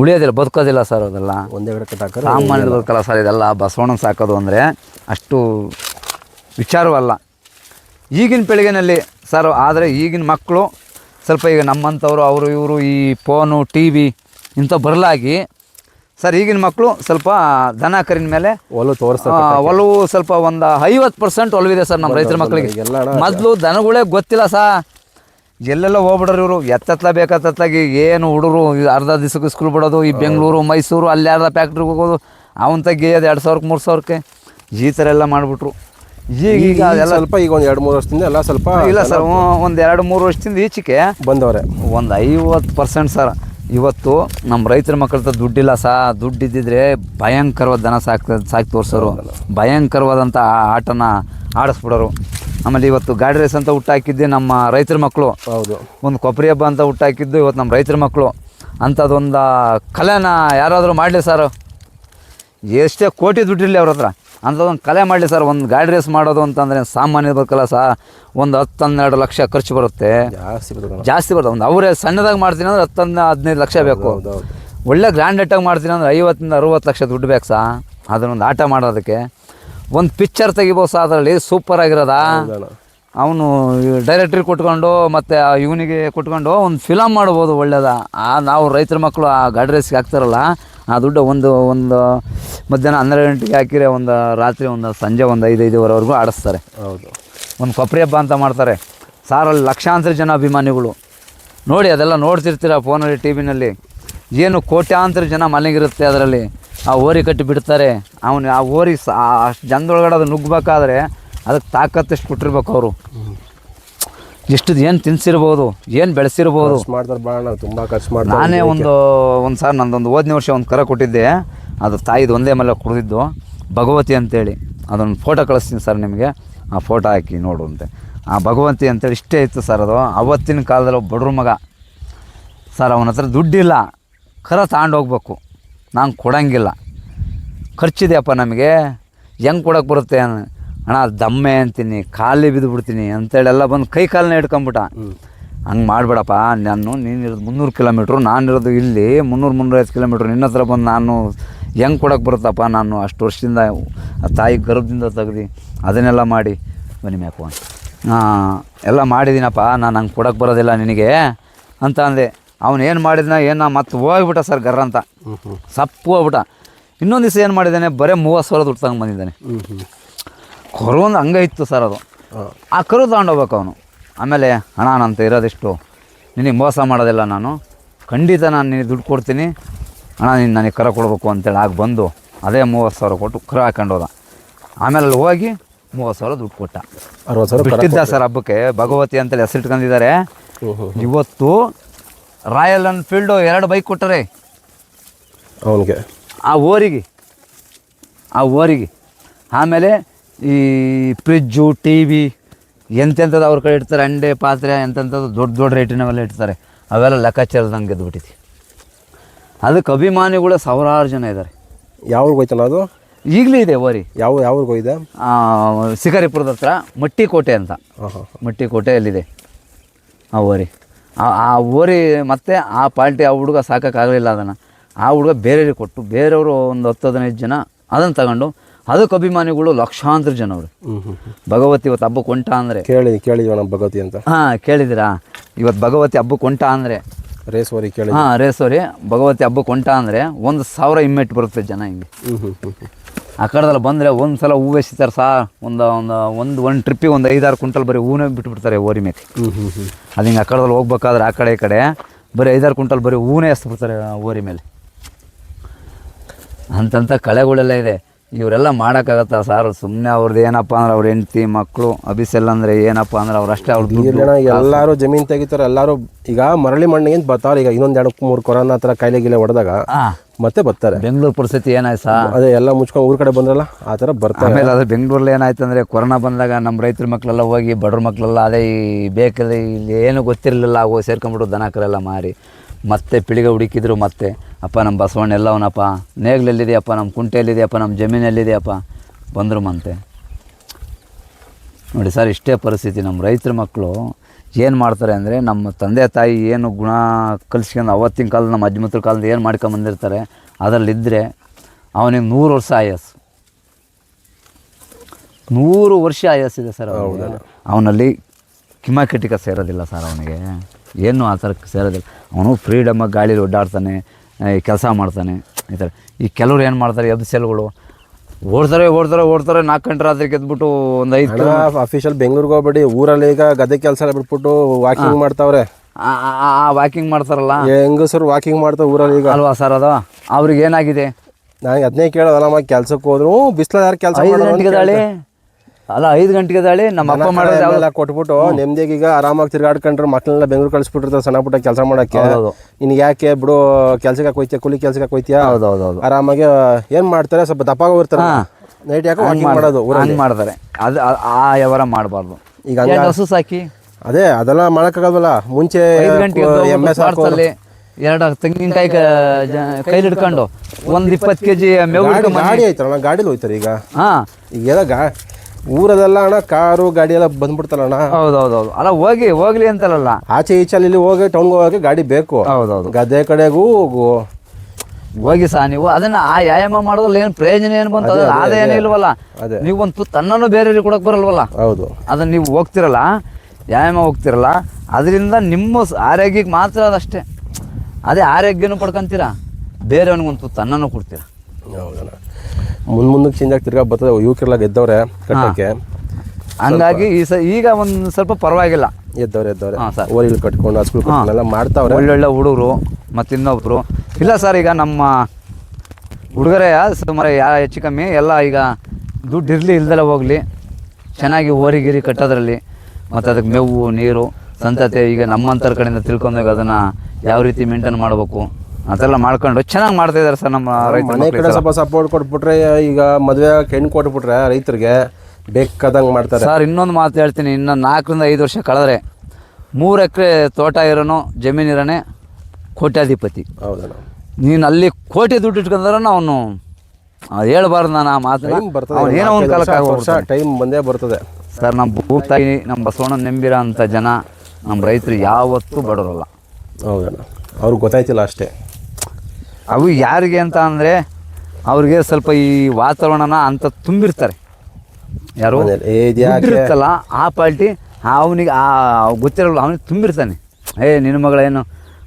ಉಳಿಯೋದಿಲ್ಲ ಬದುಕೋದಿಲ್ಲ ಸರ್ ಅದೆಲ್ಲ. ಒಂದೇ ಗಿಡಕ್ಕೆ ಕಟ್ಟಾಕರೆ ಸಾಮಾನ್ಯದ ಬದುಕಲ್ಲ ಸರ್ ಇದೆಲ್ಲ ಬಸವಣ್ಣನ ಸಾಕೋದು ಅಂದರೆ ಅಷ್ಟು ವಿಚಾರವಲ್ಲ ಈಗಿನ ಪೀಳಿಗೆನಲ್ಲಿ ಸರ್ ಆದರೆ ಈಗಿನ ಮಕ್ಕಳು ಸ್ವಲ್ಪ ಈಗ ನಮ್ಮಂಥವ್ರು ಅವರು ಇವರು ಈ ಫೋನು ಟಿ ವಿ ಇಂಥ ಬರಲಾಗಿ ಸರ್ ಈಗಿನ ಮಕ್ಕಳು ಸ್ವಲ್ಪ ದನ ಕರಿನ ಮೇಲೆ ಒಲವು ತೋರಿಸ ಒಲವು ಸ್ವಲ್ಪ ಒಂದು ಐವತ್ತು ಪರ್ಸೆಂಟ್ ಒಲವಿದೆ ಸರ್ ನಮ್ಮ ರೈತರ ಮಕ್ಕಳಿಗೆ. ಮೊದಲು ದನಗಳೇ ಗೊತ್ತಿಲ್ಲ ಸಾ ಎಲ್ಲೆಲ್ಲ ಹೋಗ್ಬಿಡ್ರಿ ಇವರು. ಎತ್ತತ್ಲ ಬೇಕತ್ತತ್ಲಾಗಿ ಏನು ಹುಡುಗರು ಅರ್ಧ ದಿವಸಕ್ಕೆ ಸ್ಕೂಲ್ ಬಿಡೋದು ಈ ಬೆಂಗಳೂರು ಮೈಸೂರು ಅಲ್ಲಿ ಅರ್ಧ ಫ್ಯಾಕ್ಟ್ರಿಗೆ ಹೋಗೋದು ಅವನ ತೆಗಿಯೋದು ಎರಡು ಸಾವಿರಕ್ಕೆ ಮೂರು ಸಾವಿರಕ್ಕೆ. ಈ ಥರ ಎಲ್ಲ ಮಾಡಿಬಿಟ್ರು. ಈಗ ಈಗ ಅದೆಲ್ಲ ಸ್ವಲ್ಪ ಈಗ ಒಂದು ಎರಡು ಮೂರು ವರ್ಷದಿಂದ ಎಲ್ಲ ಸ್ವಲ್ಪ ಇಲ್ಲ ಸರ್ ಒಂದು ಎರಡು ಮೂರು ವರ್ಷದಿಂದ ಈಚೆಗೆ ಬಂದವ್ರೆ. ಒಂದು ಐವತ್ತು ಪರ್ಸೆಂಟ್ ಸರ್. ಇವತ್ತು ನಮ್ಮ ರೈತರ ಮಕ್ಕಳ ಹತ್ರ ದುಡ್ಡಿಲ್ಲ ಸಾ ದುಡ್ಡು ಇದ್ದಿದ್ರೆ ಭಯಂಕರವಾದ ದನ ಸಾಕ್ ಸಾಕಿ ತೋರಿಸೋರು. ಭಯಂಕರವಾದಂಥ ಆಟನ ಆಡಿಸ್ಬಿಡೋರು. ಆಮೇಲೆ ಇವತ್ತು ಗಾಡಿ ರೇಸ್ ಅಂತ ಹುಟ್ಟಾಕಿದ್ದೆ ನಮ್ಮ ರೈತರ ಮಕ್ಕಳು ಹೌದು. ಒಂದು ಕೊಬ್ಬರಿ ಹಬ್ಬ ಅಂತ ಹುಟ್ಟಾಕಿದ್ದು ಇವತ್ತು ನಮ್ಮ ರೈತರ ಮಕ್ಕಳು ಅಂಥದ್ದೊಂದು ಕಲೆನ ಯಾರಾದರೂ ಮಾಡಲಿ ಸರ್. ಎಷ್ಟೇ ಕೋಟಿ ದುಡ್ಡಿರಲಿ ಅವ್ರ ಹತ್ರ. ಅಂಥದ್ದೊಂದು ಕಲೆ ಮಾಡಲಿ ಸರ್ ಒಂದು ಗಾಡಿ ರೇಸ್ ಮಾಡೋದು ಅಂತಂದರೆ ಸಾಮಾನ್ಯ ಬರ್ತಲ್ಲ ಸಹ ಒಂದು ಹತ್ತು ಹನ್ನೆರಡು ಲಕ್ಷ ಖರ್ಚು ಬರುತ್ತೆ. ಜಾಸ್ತಿ ಬರುತ್ತೆ ಜಾಸ್ತಿ ಬರ್ತದೆ ಒಂದು ಅವರೇ ಸಣ್ಣದಾಗಿ ಮಾಡ್ತೀನಿ ಅಂದ್ರೆ ಹತ್ತೊಂದು ಹದಿನೈದು ಲಕ್ಷ ಬೇಕು. ಒಳ್ಳೆ ಗ್ರ್ಯಾಂಡ್ ಗ್ರ್ಯಾಂಡೆಟಾಗಿ ಮಾಡ್ತೀನಿ ಅಂದ್ರೆ ಐವತ್ತಿಂದ ಅರುವತ್ತು ಲಕ್ಷ ದುಡ್ಡು ಬೇಕು ಸಾ ಅದನ್ನೊಂದು ಆಟ ಮಾಡೋದಕ್ಕೆ. ಒಂದು ಪಿಕ್ಚರ್ ತೆಗಿಬೋದು ಸಹ ಅದರಲ್ಲಿ ಸೂಪರ್ ಆಗಿರೋದ? ಅವನು ಡೈರೆಕ್ಟ್ರಿಗೆ ಕೊಟ್ಕೊಂಡು ಮತ್ತು ಇವನಿಗೆ ಕೊಟ್ಕೊಂಡು ಒಂದು ಫಿಲಮ್ ಮಾಡ್ಬೋದು ಒಳ್ಳೇದ? ಆ ನಾವು ರೈತರ ಮಕ್ಕಳು ಆ ಗಾಡಿ ರೇಸ್ಗೆ ಹಾಕ್ತಾರಲ್ಲ ಆ ದುಡ್ಡು ಒಂದು ಒಂದು ಮಧ್ಯಾಹ್ನ ಹನ್ನೆರಡು ಗಂಟೆಗೆ ಹಾಕಿದ್ರೆ ಒಂದು ರಾತ್ರಿ ಒಂದು ಸಂಜೆ ಒಂದು ಐದು ಐದುವರೆವರೆಗೂ ಆಡಿಸ್ತಾರೆ ಹೌದು ಒಂದು ಕೊಪ್ಪರಿ ಹಬ್ಬ ಅಂತ ಮಾಡ್ತಾರೆ ಸಾರಲ್ಲಿ ಲಕ್ಷಾಂತರ ಜನ ಅಭಿಮಾನಿಗಳು ನೋಡಿ ಅದೆಲ್ಲ ನೋಡ್ತಿರ್ತೀರ ಫೋನಲ್ಲಿ ಟಿ ವಿನಲ್ಲಿ ಏನು ಕೋಟ್ಯಾಂತರ ಜನ ಮಲಗಿರುತ್ತೆ ಅದರಲ್ಲಿ ಆ ಓರಿ ಕಟ್ಟಿ ಬಿಡ್ತಾರೆ ಅವನು ಆ ಓರಿ ಸಾ ಅಷ್ಟು ಜನದೊಳಗಡೆ ಅದು ನುಗ್ಗಬೇಕಾದ್ರೆ ಅದಕ್ಕೆ ತಾಕತ್ತಷ್ಟು ಕೊಟ್ಟಿರ್ಬೇಕು ಅವರು ಎಷ್ಟು ಏನು ತಿನ್ಸಿರ್ಬೋದು ಏನು ಬೆಳೆಸಿರ್ಬೋದು. ಖರ್ಚು ಮಾಡ್ತಾರೆ ತುಂಬ ಖರ್ಚು ಮಾಡ್ತಾರೆ ನಾನೇ ಒಂದು ಒಂದು ಸಾರ್ ನಂದೊಂದು ಹೋದನೇ ವರ್ಷ ಒಂದು ಕರ ಕೊಟ್ಟಿದ್ದೆ. ಅದು ತಾಯಿದು ಒಂದೇ ಮೇಲೆ ಕುಡಿದಿದ್ದು. ಭಗವತಿ ಅಂತೇಳಿ ಅದೊಂದು ಫೋಟೋ ಕಳಿಸ್ತೀನಿ ಸರ್ ನಿಮಗೆ. ಆ ಫೋಟೋ ಹಾಕಿ ನೋಡು ಅಂತೆ. ಆ ಭಗವಂತಿ ಅಂತೇಳಿ ಇಷ್ಟೇ ಇತ್ತು ಸರ್ ಅದು. ಅವತ್ತಿನ ಕಾಲದಲ್ಲಿ ಒಬ್ಬ ಬಡ್ರ ಮಗ. ಸರ್ ಅವನ ಹತ್ರ ದುಡ್ಡಿಲ್ಲ. ಕರ ತಗೊಂಡು ಹೋಗ್ಬೇಕು. ನಾನು ಕೊಡೋಂಗಿಲ್ಲ. ಖರ್ಚಿದೆಯಪ್ಪ ನಮಗೆ. ಹೆಂಗೆ ಕೊಡೋಕೆ ಬರುತ್ತೆ ಅನ್ನ- ಅಣ್ಣ ದಮ್ಮೆ ಅಂತೀನಿ ಕಾಲಿ ಬಿದ್ದು ಬಿಡ್ತೀನಿ ಅಂತೇಳೆಲ್ಲ ಬಂದು ಕೈ ಕಾಲನ್ನ ಹಿಡ್ಕೊಂಬಿಟ್ಟ. ಹಂಗೆ ಮಾಡಬೇಡಪ್ಪ ನಾನು ನೀನಿರೋದು ಮುನ್ನೂರು ಕಿಲೋಮೀಟ್ರು ನಾನಿರೋದು ಇಲ್ಲಿ ಮುನ್ನೂರು ಮುನ್ನೂರೈದು ಕಿಲೋಮೀಟ್ರ್ ನಿನ್ನ ಹತ್ರ ಬಂದು ನಾನು ಹೆಂಗೆ ಕೊಡೋಕೆ ಬರುತ್ತಪ್ಪ ನಾನು ಅಷ್ಟು ವರ್ಷದಿಂದ ಆ ತಾಯಿ ಗರ್ಭದಿಂದ ತೆಗ್ದು ಅದನ್ನೆಲ್ಲ ಮಾಡಿ ಬನ್ನಿ ಮ್ಯಾಕು ಎಲ್ಲ ಮಾಡಿದ್ದೀನಪ್ಪ ನಾನು ಹಂಗೆ ಕೊಡೋಕೆ ಬರೋದಿಲ್ಲ ನಿನಗೆ ಅಂತ ಅಂದೆ. ಅವನು ಏನು ಮಾಡಿದ್ನ ಏನು ಮತ್ತೆ ಹೋಗ್ಬಿಟ್ಟ ಸರ್ ಗರ್ರ ಅಂತ. ಸಪ್ಪು ಹೋಗ್ಬಿಟ್ಟ ಇನ್ನೊಂದು ದಿವಸ ಏನು ಮಾಡಿದ್ದಾನೆ ಬರೀ ಮೂವತ್ತು ಸಾವಿರ ದುಡ್ಡು ತಗೊಂಡು ಬಂದಿದ್ದಾನೆ. ಕರು ಒಂದು ಹಂಗೆ ಇತ್ತು ಸರ್ ಅದು. ಆ ಕರು ತಗೊಂಡೋಗ್ಬೇಕು ಅವನು. ಆಮೇಲೆ ಹಣ ನಂತ ಇರೋದಿಷ್ಟು. ನಿನಗೆ ಮೋಸ ಮಾಡೋದಿಲ್ಲ ನಾನು. ಖಂಡಿತ ನಾನು ನಿನಗೆ ದುಡ್ಡು ಕೊಡ್ತೀನಿ. ಹಣ ನೀನು ನನಗೆ ಕರ ಕೊಡಬೇಕು ಅಂತೇಳಿ ಆಗ ಬಂದು ಅದೇ ಮೂವತ್ತು ಸಾವಿರ ಕೊಟ್ಟು ಕರ ಹಾಕೊಂಡು ಹೋದ. ಆಮೇಲೆ ಅಲ್ಲಿ ಹೋಗಿ ಮೂವತ್ತು ಸಾವಿರ ದುಡ್ಡು ಕೊಟ್ಟ. ಅರವತ್ತು ಸಾವಿರ ಬಿಟ್ಟಿದ್ದ ಸರ್ ಹಬ್ಬಕ್ಕೆ ಭಗವತಿ ಅಂತೇಳಿ ಹೆಸರಿಟ್ಕೊಂಡಿದ್ದಾರೆ ಇವತ್ತು ರಾಯಲ್ ಎನ್ಫೀಲ್ಡು ಎರಡು ಬೈಕ್ ಕೊಟ್ಟರೆ. ಅವನಿಗೆ. ಆ ಓರಿಗೆ. ಆ ಓರಿಗೆ. ಆಮೇಲೆ ಈ ಫ್ರಿಜ್ಜು ಟಿ ವಿ ಎಂತೆಂಥದ್ದು ಅವ್ರ ಕಡೆ ಇಡ್ತಾರೆ ಅಂಡೆ ಪಾತ್ರೆ ಎಂತೆಂಥದ್ದು ದೊಡ್ಡ ದೊಡ್ಡ ರೇಟಿನವೆಲ್ಲ ಇಡ್ತಾರೆ. ಅವೆಲ್ಲ ಲೆಕ್ಕಾಚಾರದಂಗೆ ಗೆದ್ದುಬಿಟ್ಟಿದೆ ಅದಕ್ಕೆ ಅಭಿಮಾನಿಗಳು ಸಾವಿರಾರು ಜನ ಇದ್ದಾರೆ. ಯಾವ್ರಿಗೆ ಹೋಯ್ತಲ್ಲ ಅದು? ಈಗಲೂ ಇದೆ ಓರಿ ಯಾವ ಯಾವ್ರಿಗೆ ಹೋಯ್ದೆ? ಆ, ಶಿಕಾರಿಪುರದ ಹತ್ರ ಮಟ್ಟಿಕೋಟೆ ಅಂತ. ಮಟ್ಟಿಕೋಟೆಯಲ್ಲಿದೆ. ಆ ಓರಿ ಆ ಆ ಓರಿ ಮತ್ತೆ ಆ ಪಾರ್ಟಿ ಆ ಹುಡುಗ ಸಾಕೋಕ್ಕಾಗಲಿಲ್ಲ ಅದನ್ನು. ಆ ಹುಡುಗ ಬೇರೆಯವ್ರಿಗೆ ಕೊಟ್ಟು ಬೇರೆಯವರು ಒಂದು ಹತ್ತು ಹದಿನೈದು ಜನ ಅದನ್ನು ತಗೊಂಡು ಅದಕ್ಕೆ ಅಭಿಮಾನಿಗಳು ಲಕ್ಷಾಂತರ ಜನ ಅವರು ಭಗವತಿ ಇವತ್ತು ಹಬ್ಬಕ್ಕೆ ಹೊಂಟ ಅಂದರೆ. ಕೇಳಿ ಕೇಳಿದ್ವಿ ನಮ್ಮ ಭಗವತಿ ಅಂತ. ಹಾಂ ಕೇಳಿದಿರಾ ಇವತ್ತು ಭಗವತಿ ಹಬ್ಬಕ್ಕೆ ಹೊಂಟ ಅಂದರೆ. ರೇಸೋರಿ ಕೇಳಿ ಹಾಂ ರೇಸೋರಿ ಭಗವತಿ ಹಬ್ಬಕ್ಕೆ ಹೊಂಟ ಅಂದರೆ ಒಂದು ಸಾವಿರ ಇಮ್ಮೆಟ್ ಬರುತ್ತೆ ಜನ ಹಿಂಗೆ. ಆ ಕಡೆದಲ್ಲ ಬಂದರೆ ಒಂದು ಸಲ ಹೂವು ಎಸಿತಾರೆ ಸಾ ಒಂದು ಒಂದು ಒಂದು ಒಂದು ಟ್ರಿಪ್ಪಿಗೆ ಒಂದು ಐದಾರು ಕುಂಟಲ್ ಬರೀ ಹೂವೇ ಬಿಟ್ಬಿಡ್ತಾರೆ ಓರಿ ಮೇಲೆ. ಹ್ಞೂ ಹ್ಞೂ ಹ್ಞೂ ಅದು ಹಿಂಗೆ ಆ ಕಡೆದಲ್ಲಿ ಹೋಗ್ಬೇಕಾದ್ರೆ ಆ ಕಡೆ ಈ ಕಡೆ ಬರೀ ಐದಾರು ಕುಂಟಲ್ ಬರೀ ಹೂವೇ ಎಸ್ಬಿಡ್ತಾರೆ ಓರಿ ಮೇಲೆ. ಅಂತಂಥ ಕಳೆಗಳೆಲ್ಲ ಇದೆ. ಇವರೆಲ್ಲ ಮಾಡೋಕ್ಕಾಗತ್ತಾ ಸಾರ್? ಸುಮ್ಮನೆ ಅವ್ರದ್ದು ಏನಪ್ಪ ಅಂದ್ರೆ ಅವ್ರ ಹೆಂಡತಿ ಮಕ್ಕಳು ಅಭಿಸೆಲ್ಲ ಅಂದರೆ ಏನಪ್ಪ ಅಂದ್ರೆ ಅವ್ರು ಅಷ್ಟೇ ಅವ್ರ ಎಲ್ಲರೂ ಜಮೀನು ತೆಗಿತಾರೆ ಎಲ್ಲರೂ ಈಗ ಮರಳಿ ಮಣ್ಣಿಗೆ ಅಂತ ಬರ್ತಾವ್ರೆ ಈಗ ಇನ್ನೊಂದು ಎರಡು ಮೂರು ಕೊರೋನಾ ಥರ ಕಾಯಿಲೆ ಗೀಲೆ ಹೊಡೆದಾಗ ಮತ್ತೆ ಬರ್ತಾರೆ. ಬೆಂಗಳೂರು ಪರಿಸ್ಥಿತಿ ಏನಾಯ್ತು? ಸಾ ಅದೇ ಎಲ್ಲ ಮುಚ್ಕೊಂಡು ಊರ ಕಡೆ ಬಂದ್ರಲ್ಲ ಆ ಥರ ಬರ್ತಾರೆ. ಆಮೇಲೆ ಅದು ಬೆಂಗಳೂರಲ್ಲಿ ಏನಾಯ್ತು ಅಂದರೆ ಕೊರೋನಾ ಬಂದಾಗ ನಮ್ಮ ರೈತರ ಮಕ್ಕಳೆಲ್ಲ ಹೋಗಿ ಬಡ್ರ ಮಕ್ಕಳೆಲ್ಲ ಅದೇ ಈ ಬೇಕಲ್ಲಿ ಇಲ್ಲಿ ಏನು ಗೊತ್ತಿರಲಿಲ್ಲ ಹೋಗಿ ಸೇರ್ಕೊಂಬಿಟ್ಟು ದನ ಕರೆಲ್ಲ ಮಾರಿ. ಮತ್ತೆ ಪಿಳಿಗೆ ಹುಡುಕಿದ್ರು ಮತ್ತೆ ಅಪ್ಪ ನಮ್ಮ ಬಸವಣ್ಣ ಎಲ್ಲವನಪ್ಪ ನೇಗ್ಲಲ್ಲಿದೆಯಪ್ಪ ನಮ್ಮ ಕುಂಟೆಯಲ್ಲಿದೆಯಪ್ಪ ನಮ್ಮ ಜಮೀನಲ್ಲಿದೆಯಪ್ಪ ಬಂದರು ಮತ್ತೆ ನೋಡಿ ಸರ್ ಇಷ್ಟೇ ಪರಿಸ್ಥಿತಿ. ನಮ್ಮ ರೈತರ ಮಕ್ಕಳು ಏನು ಮಾಡ್ತಾರೆ ಅಂದರೆ ನಮ್ಮ ತಂದೆ ತಾಯಿ ಏನು ಗುಣ ಕಲಿಸ್ಕೊಂಡು ಅವತ್ತಿನ ಕಾಲದ ನಮ್ಮ ಅಜ್ಮತ್ರ ಕಾಲದ ಏನು ಮಾಡ್ಕೊಂಬಂದಿರ್ತಾರೆ ಅದರಲ್ಲಿದ್ದರೆ ಅವನಿಗೆ ನೂರು ವರ್ಷ ಆಯಸ್ಸು ನೂರು ವರ್ಷ ಆಯಸ್ಸಿದೆ ಸರ್ ಅವನಲ್ಲಿ ಕಿಮಾಕಿಟಿಕ ಸೇರೋದಿಲ್ಲ ಸರ್ ಅವನಿಗೆ. ಏನು ಆ ಥರ ಸೇರೋದಿಲ್ಲ. ಅವನು ಫ್ರೀಡಮಾಗಿ ಗಾಳಿಲಿ ಓಡಾಡ್ತಾನೆ ಕೆಲಸ ಮಾಡ್ತಾನೆ ಈ ಥರ. ಈ ಕೆಲವ್ರು ಏನು ಮಾಡ್ತಾರೆ ಎದ್ದು ಸೆಲ್ಗಳು ಓಡ್ತಾರೆ ಓಡ್ತಾರೆ ಓಡ್ತಾರೆ ನಾಲ್ಕು ಗಂಟೆ ರಾತ್ರಿ ಗೆದ್ಬಿಟ್ಟು ಒಂದು ಐದು ಅಫೀಷಿಯಲ್ ಬೆಂಗ್ಳೂರಿಗೆ ಹೋಗ್ಬೇಡಿ. ಊರಲ್ಲಿ ಈಗ ಗದ್ದೆ ಕೆಲಸ ಎಲ್ಲ ಬಿಟ್ಬಿಟ್ಟು ವಾಕಿಂಗ್ ಮಾಡ್ತಾವ್ರೆ. ವಾಕಿಂಗ್ ಮಾಡ್ತಾರಲ್ಲ? ಹೆಂಗಸರು ವಾಕಿಂಗ್ ಮಾಡ್ತಾವೆ ಊರಲ್ಲಿ ಈಗ. ಅಲ್ವಾ ಸರ್ ಅದು? ಅವ್ರಿಗೆ ಏನಾಗಿದೆ? ನನಗೆ ಅದನ್ನೇ ಕೇಳೋದಲ್ಲ ಕೆಲಸಕ್ಕೆ ಕೆಲ್ಸಕ್ಕೆ ಹೋದ್ರು. ಬಿಸಿಲ ಯಾರು ಕೆಲಸ ಐದು ಗಂಟೆಗೆ ದಾಳಿ? ಅಲ್ಲ ಐದು ಗಂಟೆಗೆ ದಾಳಿ ನಮ್ಮ ಅಪ್ಪ ಮಾಡೋದು ಎಲ್ಲ ಕೊಟ್ಬಿಟ್ಟು ನೆಮ್ಮದಿಗೆ ಈಗ ಆರಾಮಾಗಿ ತಿರ್ಗಾಡ್ಕೊಂಡ್ರೆ ಮಕ್ಕಳನ್ನ ಬೆಂಗಳೂರು ಕಳಿಸ್ಬಿಟ್ಟಿರ್ತಾರೆ ಸಣ್ಣ ಪುಟ್ಟ ಕೆಲಸ ಮಾಡೋಕ್ಕೆ. ನಿನ್ಗೆ ಯಾಕೆ ಬಿಡು ಕೆಲ್ಸಕ್ಕೆ ಹಾಕೋಯ್ತೀಯ ಕೂಲಿ ಕೆಲ್ಸಕ್ಕೆ ಹಾಕೋಯ್ತೀಯ? ಹೌದು ಹೌದು ಹೌದು ಆರಾಮಾಗಿ ಏನು ಮಾಡ್ತಾರೆ ಸ್ವಲ್ಪ ದಪ್ಪ ಇರ್ತಾರೆ. ನೈಟ್ ಯಾಕೆ ವಾಕಿಂಗ್ ಮಾಡೋದು ಹಂಗೆ ಮಾಡ್ತಾರೆ. ಅದು ಆ- ವ್ಯವಹಾರ ಮಾಡಬಾರ್ದು. ಈಗ ಹಸು ಸಾಕಿ. ಅದೇ ಅದೆಲ್ಲ ಮಾಡೋಕ್ಕಾಗಲ್ವಲ್ಲ. ಮುಂಚೆ ಗಂಟೆ ಎಮ್ಮೆ ಸಾಕು ಎರಡು ತೆಂಗಿನಕಾಯಿ ಕೈಲಿ ಹಿಡ್ಕೊಂಡು ಒಂದು ಇಪ್ಪತ್ತು ಕೆ ಜಿ ಮೇವು ಗಾಡಿ ಗಾಡಿ ಐತಲ್ಲ ಗಾಡಿಲಿ ಹೋಯ್ತಾರೆ ಈಗ. ಹಾಂ. ಈಗೆಲ್ಲ ಗಾ ಊರದೆಲ್ಲ ಅಣ್ಣ ಕಾರು ಗಾಡಿ ಎಲ್ಲ ಬಂದ್ಬಿಡ್ತಲ್ಲ ಅಣ್ಣ. ಹೌದು ಹೌದು ಹೌದು ಅಲ್ಲ ಹೋಗಿ ಹೋಗ್ಲಿ ಅಂತಲ್ಲ ಆಚೆ ಈಚೆ ಅಲ್ಲಿ ಇಲ್ಲಿ ಹೋಗಿ ಟೌನ್ ಹೋಗಕ್ಕೆ ಗಾಡಿ ಬೇಕು. ಹೌದು ಹೌದು ಗದ್ದೆ ಕಡೆಗೂ ಹೋಗು. ಹೋಗಿ ಸಹ ನೀವು ಅದನ್ನ ಆ ವ್ಯಾಯಾಮ ಮಾಡೋದ್ರಲ್ಲಿ ಏನು ಪ್ರಯೋಜನ ಏನು ಬಂತ ಏನು ಇಲ್ವಲ್ಲ? ಅದೇ. ನೀವು ಒಂದು ತುತ್ತು ಬೇರೆ ಬೇರೆಯವ್ರಿಗೆ ಕೊಡಕ್ಕೆ ಬರಲ್ವಲ್ಲ ಹೌದು. ಅದನ್ನ ನೀವು ಹೋಗ್ತಿರಲ್ಲ ವ್ಯಾಯಾಮ ಹೋಗ್ತಿರಲ್ಲ ಅದರಿಂದ ನಿಮ್ಮ ಆರೋಗ್ಯಕ್ಕೆ ಮಾತ್ರ ಅದಷ್ಟೇ. ಅದೇ ಆರೋಗ್ಯನೂ ಪಡ್ಕೊಂತೀರಾ? ಬೇರೆಯವನಿಗೊಂದು ತುತ್ತು ಅನ್ನನೂ ಕೊಡ್ತೀರಾ? ಹೌದಣ್ಣ. ಮುಂದ್ ಮುಂದಕ್ಕೆ ಚೇಂಜ್ ಆಗಿ ತಿರ್ಗಾ ಬರ್ತದೆ ಯುವಕರೆಲ್ಲ ಗೆದ್ದವ್ರೆ ಕಟ್ಟಕ್ಕೆ. ಹಂಗಾಗಿ ಈ ಸ ಈಗ ಒಂದು ಸ್ವಲ್ಪ ಪರವಾಗಿಲ್ಲ. ಎದ್ದವ್ರೆ ಎದ್ದವ್ರೆ ಸರ್. ಓರಿಗಳು ಕಟ್ಕೊಂಡು ಹಸ್ಗಳು ಎಲ್ಲ ಮಾಡ್ತಾವ್ರೆ. ಒಳ್ಳೊಳ್ಳೆ ಹುಡುಗರು ಮತ್ತು ಇನ್ನೊಬ್ರು. ಇಲ್ಲ ಸರ್ ಈಗ ನಮ್ಮ ಹುಡುಗರೇ ಸುಮಾರು ಯಾ ಹೆಚ್ಚು ಕಮ್ಮಿ ಎಲ್ಲ ಈಗ ದುಡ್ಡು ಇರಲಿ ಇಲ್ದಲ್ಲ ಹೋಗಲಿ. ಚೆನ್ನಾಗಿ ಓರಿಗಿರಿ ಕಟ್ಟೋದ್ರಲ್ಲಿ. ಮತ್ತು ಅದಕ್ಕೆ ಮೇವು ನೀರು ಸಂತತೆ ಈಗ ನಮ್ಮಂತರ ಕಡೆಯಿಂದ ತಿಳ್ಕೊಂಡಾಗ ಅದನ್ನು ಯಾವ ರೀತಿ ಮೇಂಟೈನ್ ಮಾಡಬೇಕು. ಅದೆಲ್ಲ ಮಾಡ್ಕೊಂಡು ಚೆನ್ನಾಗಿ ಮಾಡ್ತಾ ಇದ್ದಾರೆ ಸರ್ ನಮ್ಮ ರೈತರು ಮನೆ ಕಡೆ ಸ್ವಲ್ಪ ಸಪೋರ್ಟ್ ಕೊಟ್ಬಿಟ್ರೆ ಈಗ ಮದುವೆ ಹೆಣ್ಣು ಕೊಟ್ಬಿಟ್ರೆ ರೈತರಿಗೆ ಬೇಕಾದಂಗೆ ಮಾಡ್ತಾರೆ. ಸರ್ ಇನ್ನೊಂದು ಮಾತು ಹೇಳ್ತೀನಿ. ಇನ್ನು ನಾಲ್ಕರಿಂದ ಐದು ವರ್ಷ ಕಳೆದ್ರೆ ಮೂರು ಎಕರೆ ತೋಟ ಇರೋನು ಜಮೀನು ಇರೋನೆ ಕೋಟ್ಯಾಧಿಪತಿ. ಹೌದಾ ನೀನು ಅಲ್ಲಿ ಕೋಟಿ ದುಡ್ಡು ಇಟ್ಕೊಂಡ್ರೆ ಅವನು ಹೇಳ್ಬಾರ್ದು ನಾನು ಆ ಮಾತು ಏನೋ ಒಂದು ಕಾಲಕ್ಕೆ ಟೈಮ್ ಬಂದೇ ಬರ್ತದೆ. ಸರ್ ನಮ್ಮ ಭೂತಾಯಿ ನಮ್ಮ ಬಸವಣ್ಣ ನೆಂಬಿರೋ ಅಂಥ ಜನ ನಮ್ಮ ರೈತರು ಯಾವತ್ತೂ ಬಡವರಲ್ಲ ಹೌದಣ್ಣ. ಅವ್ರಿಗೆ ಗೊತ್ತಾಯ್ತಿಲ್ಲ ಅಷ್ಟೇ. ಅವು ಯಾರಿಗೆ ಅಂತ ಅಂದರೆ ಅವ್ರಿಗೆ ಸ್ವಲ್ಪ ಈ ವಾತಾವರಣನ ಅಂತ ತುಂಬಿರ್ತಾರೆ. ಯಾರು? ಇರ್ತಲ್ಲ ಆ ಪಾರ್ಟಿ ಅವನಿಗೆ ಆ ಗೊತ್ತಿರಲ್ಲ ಅವನಿಗೆ ತುಂಬಿರ್ತಾನೆ. ಏ ನಿನ್ನ ಮಗಳೇನು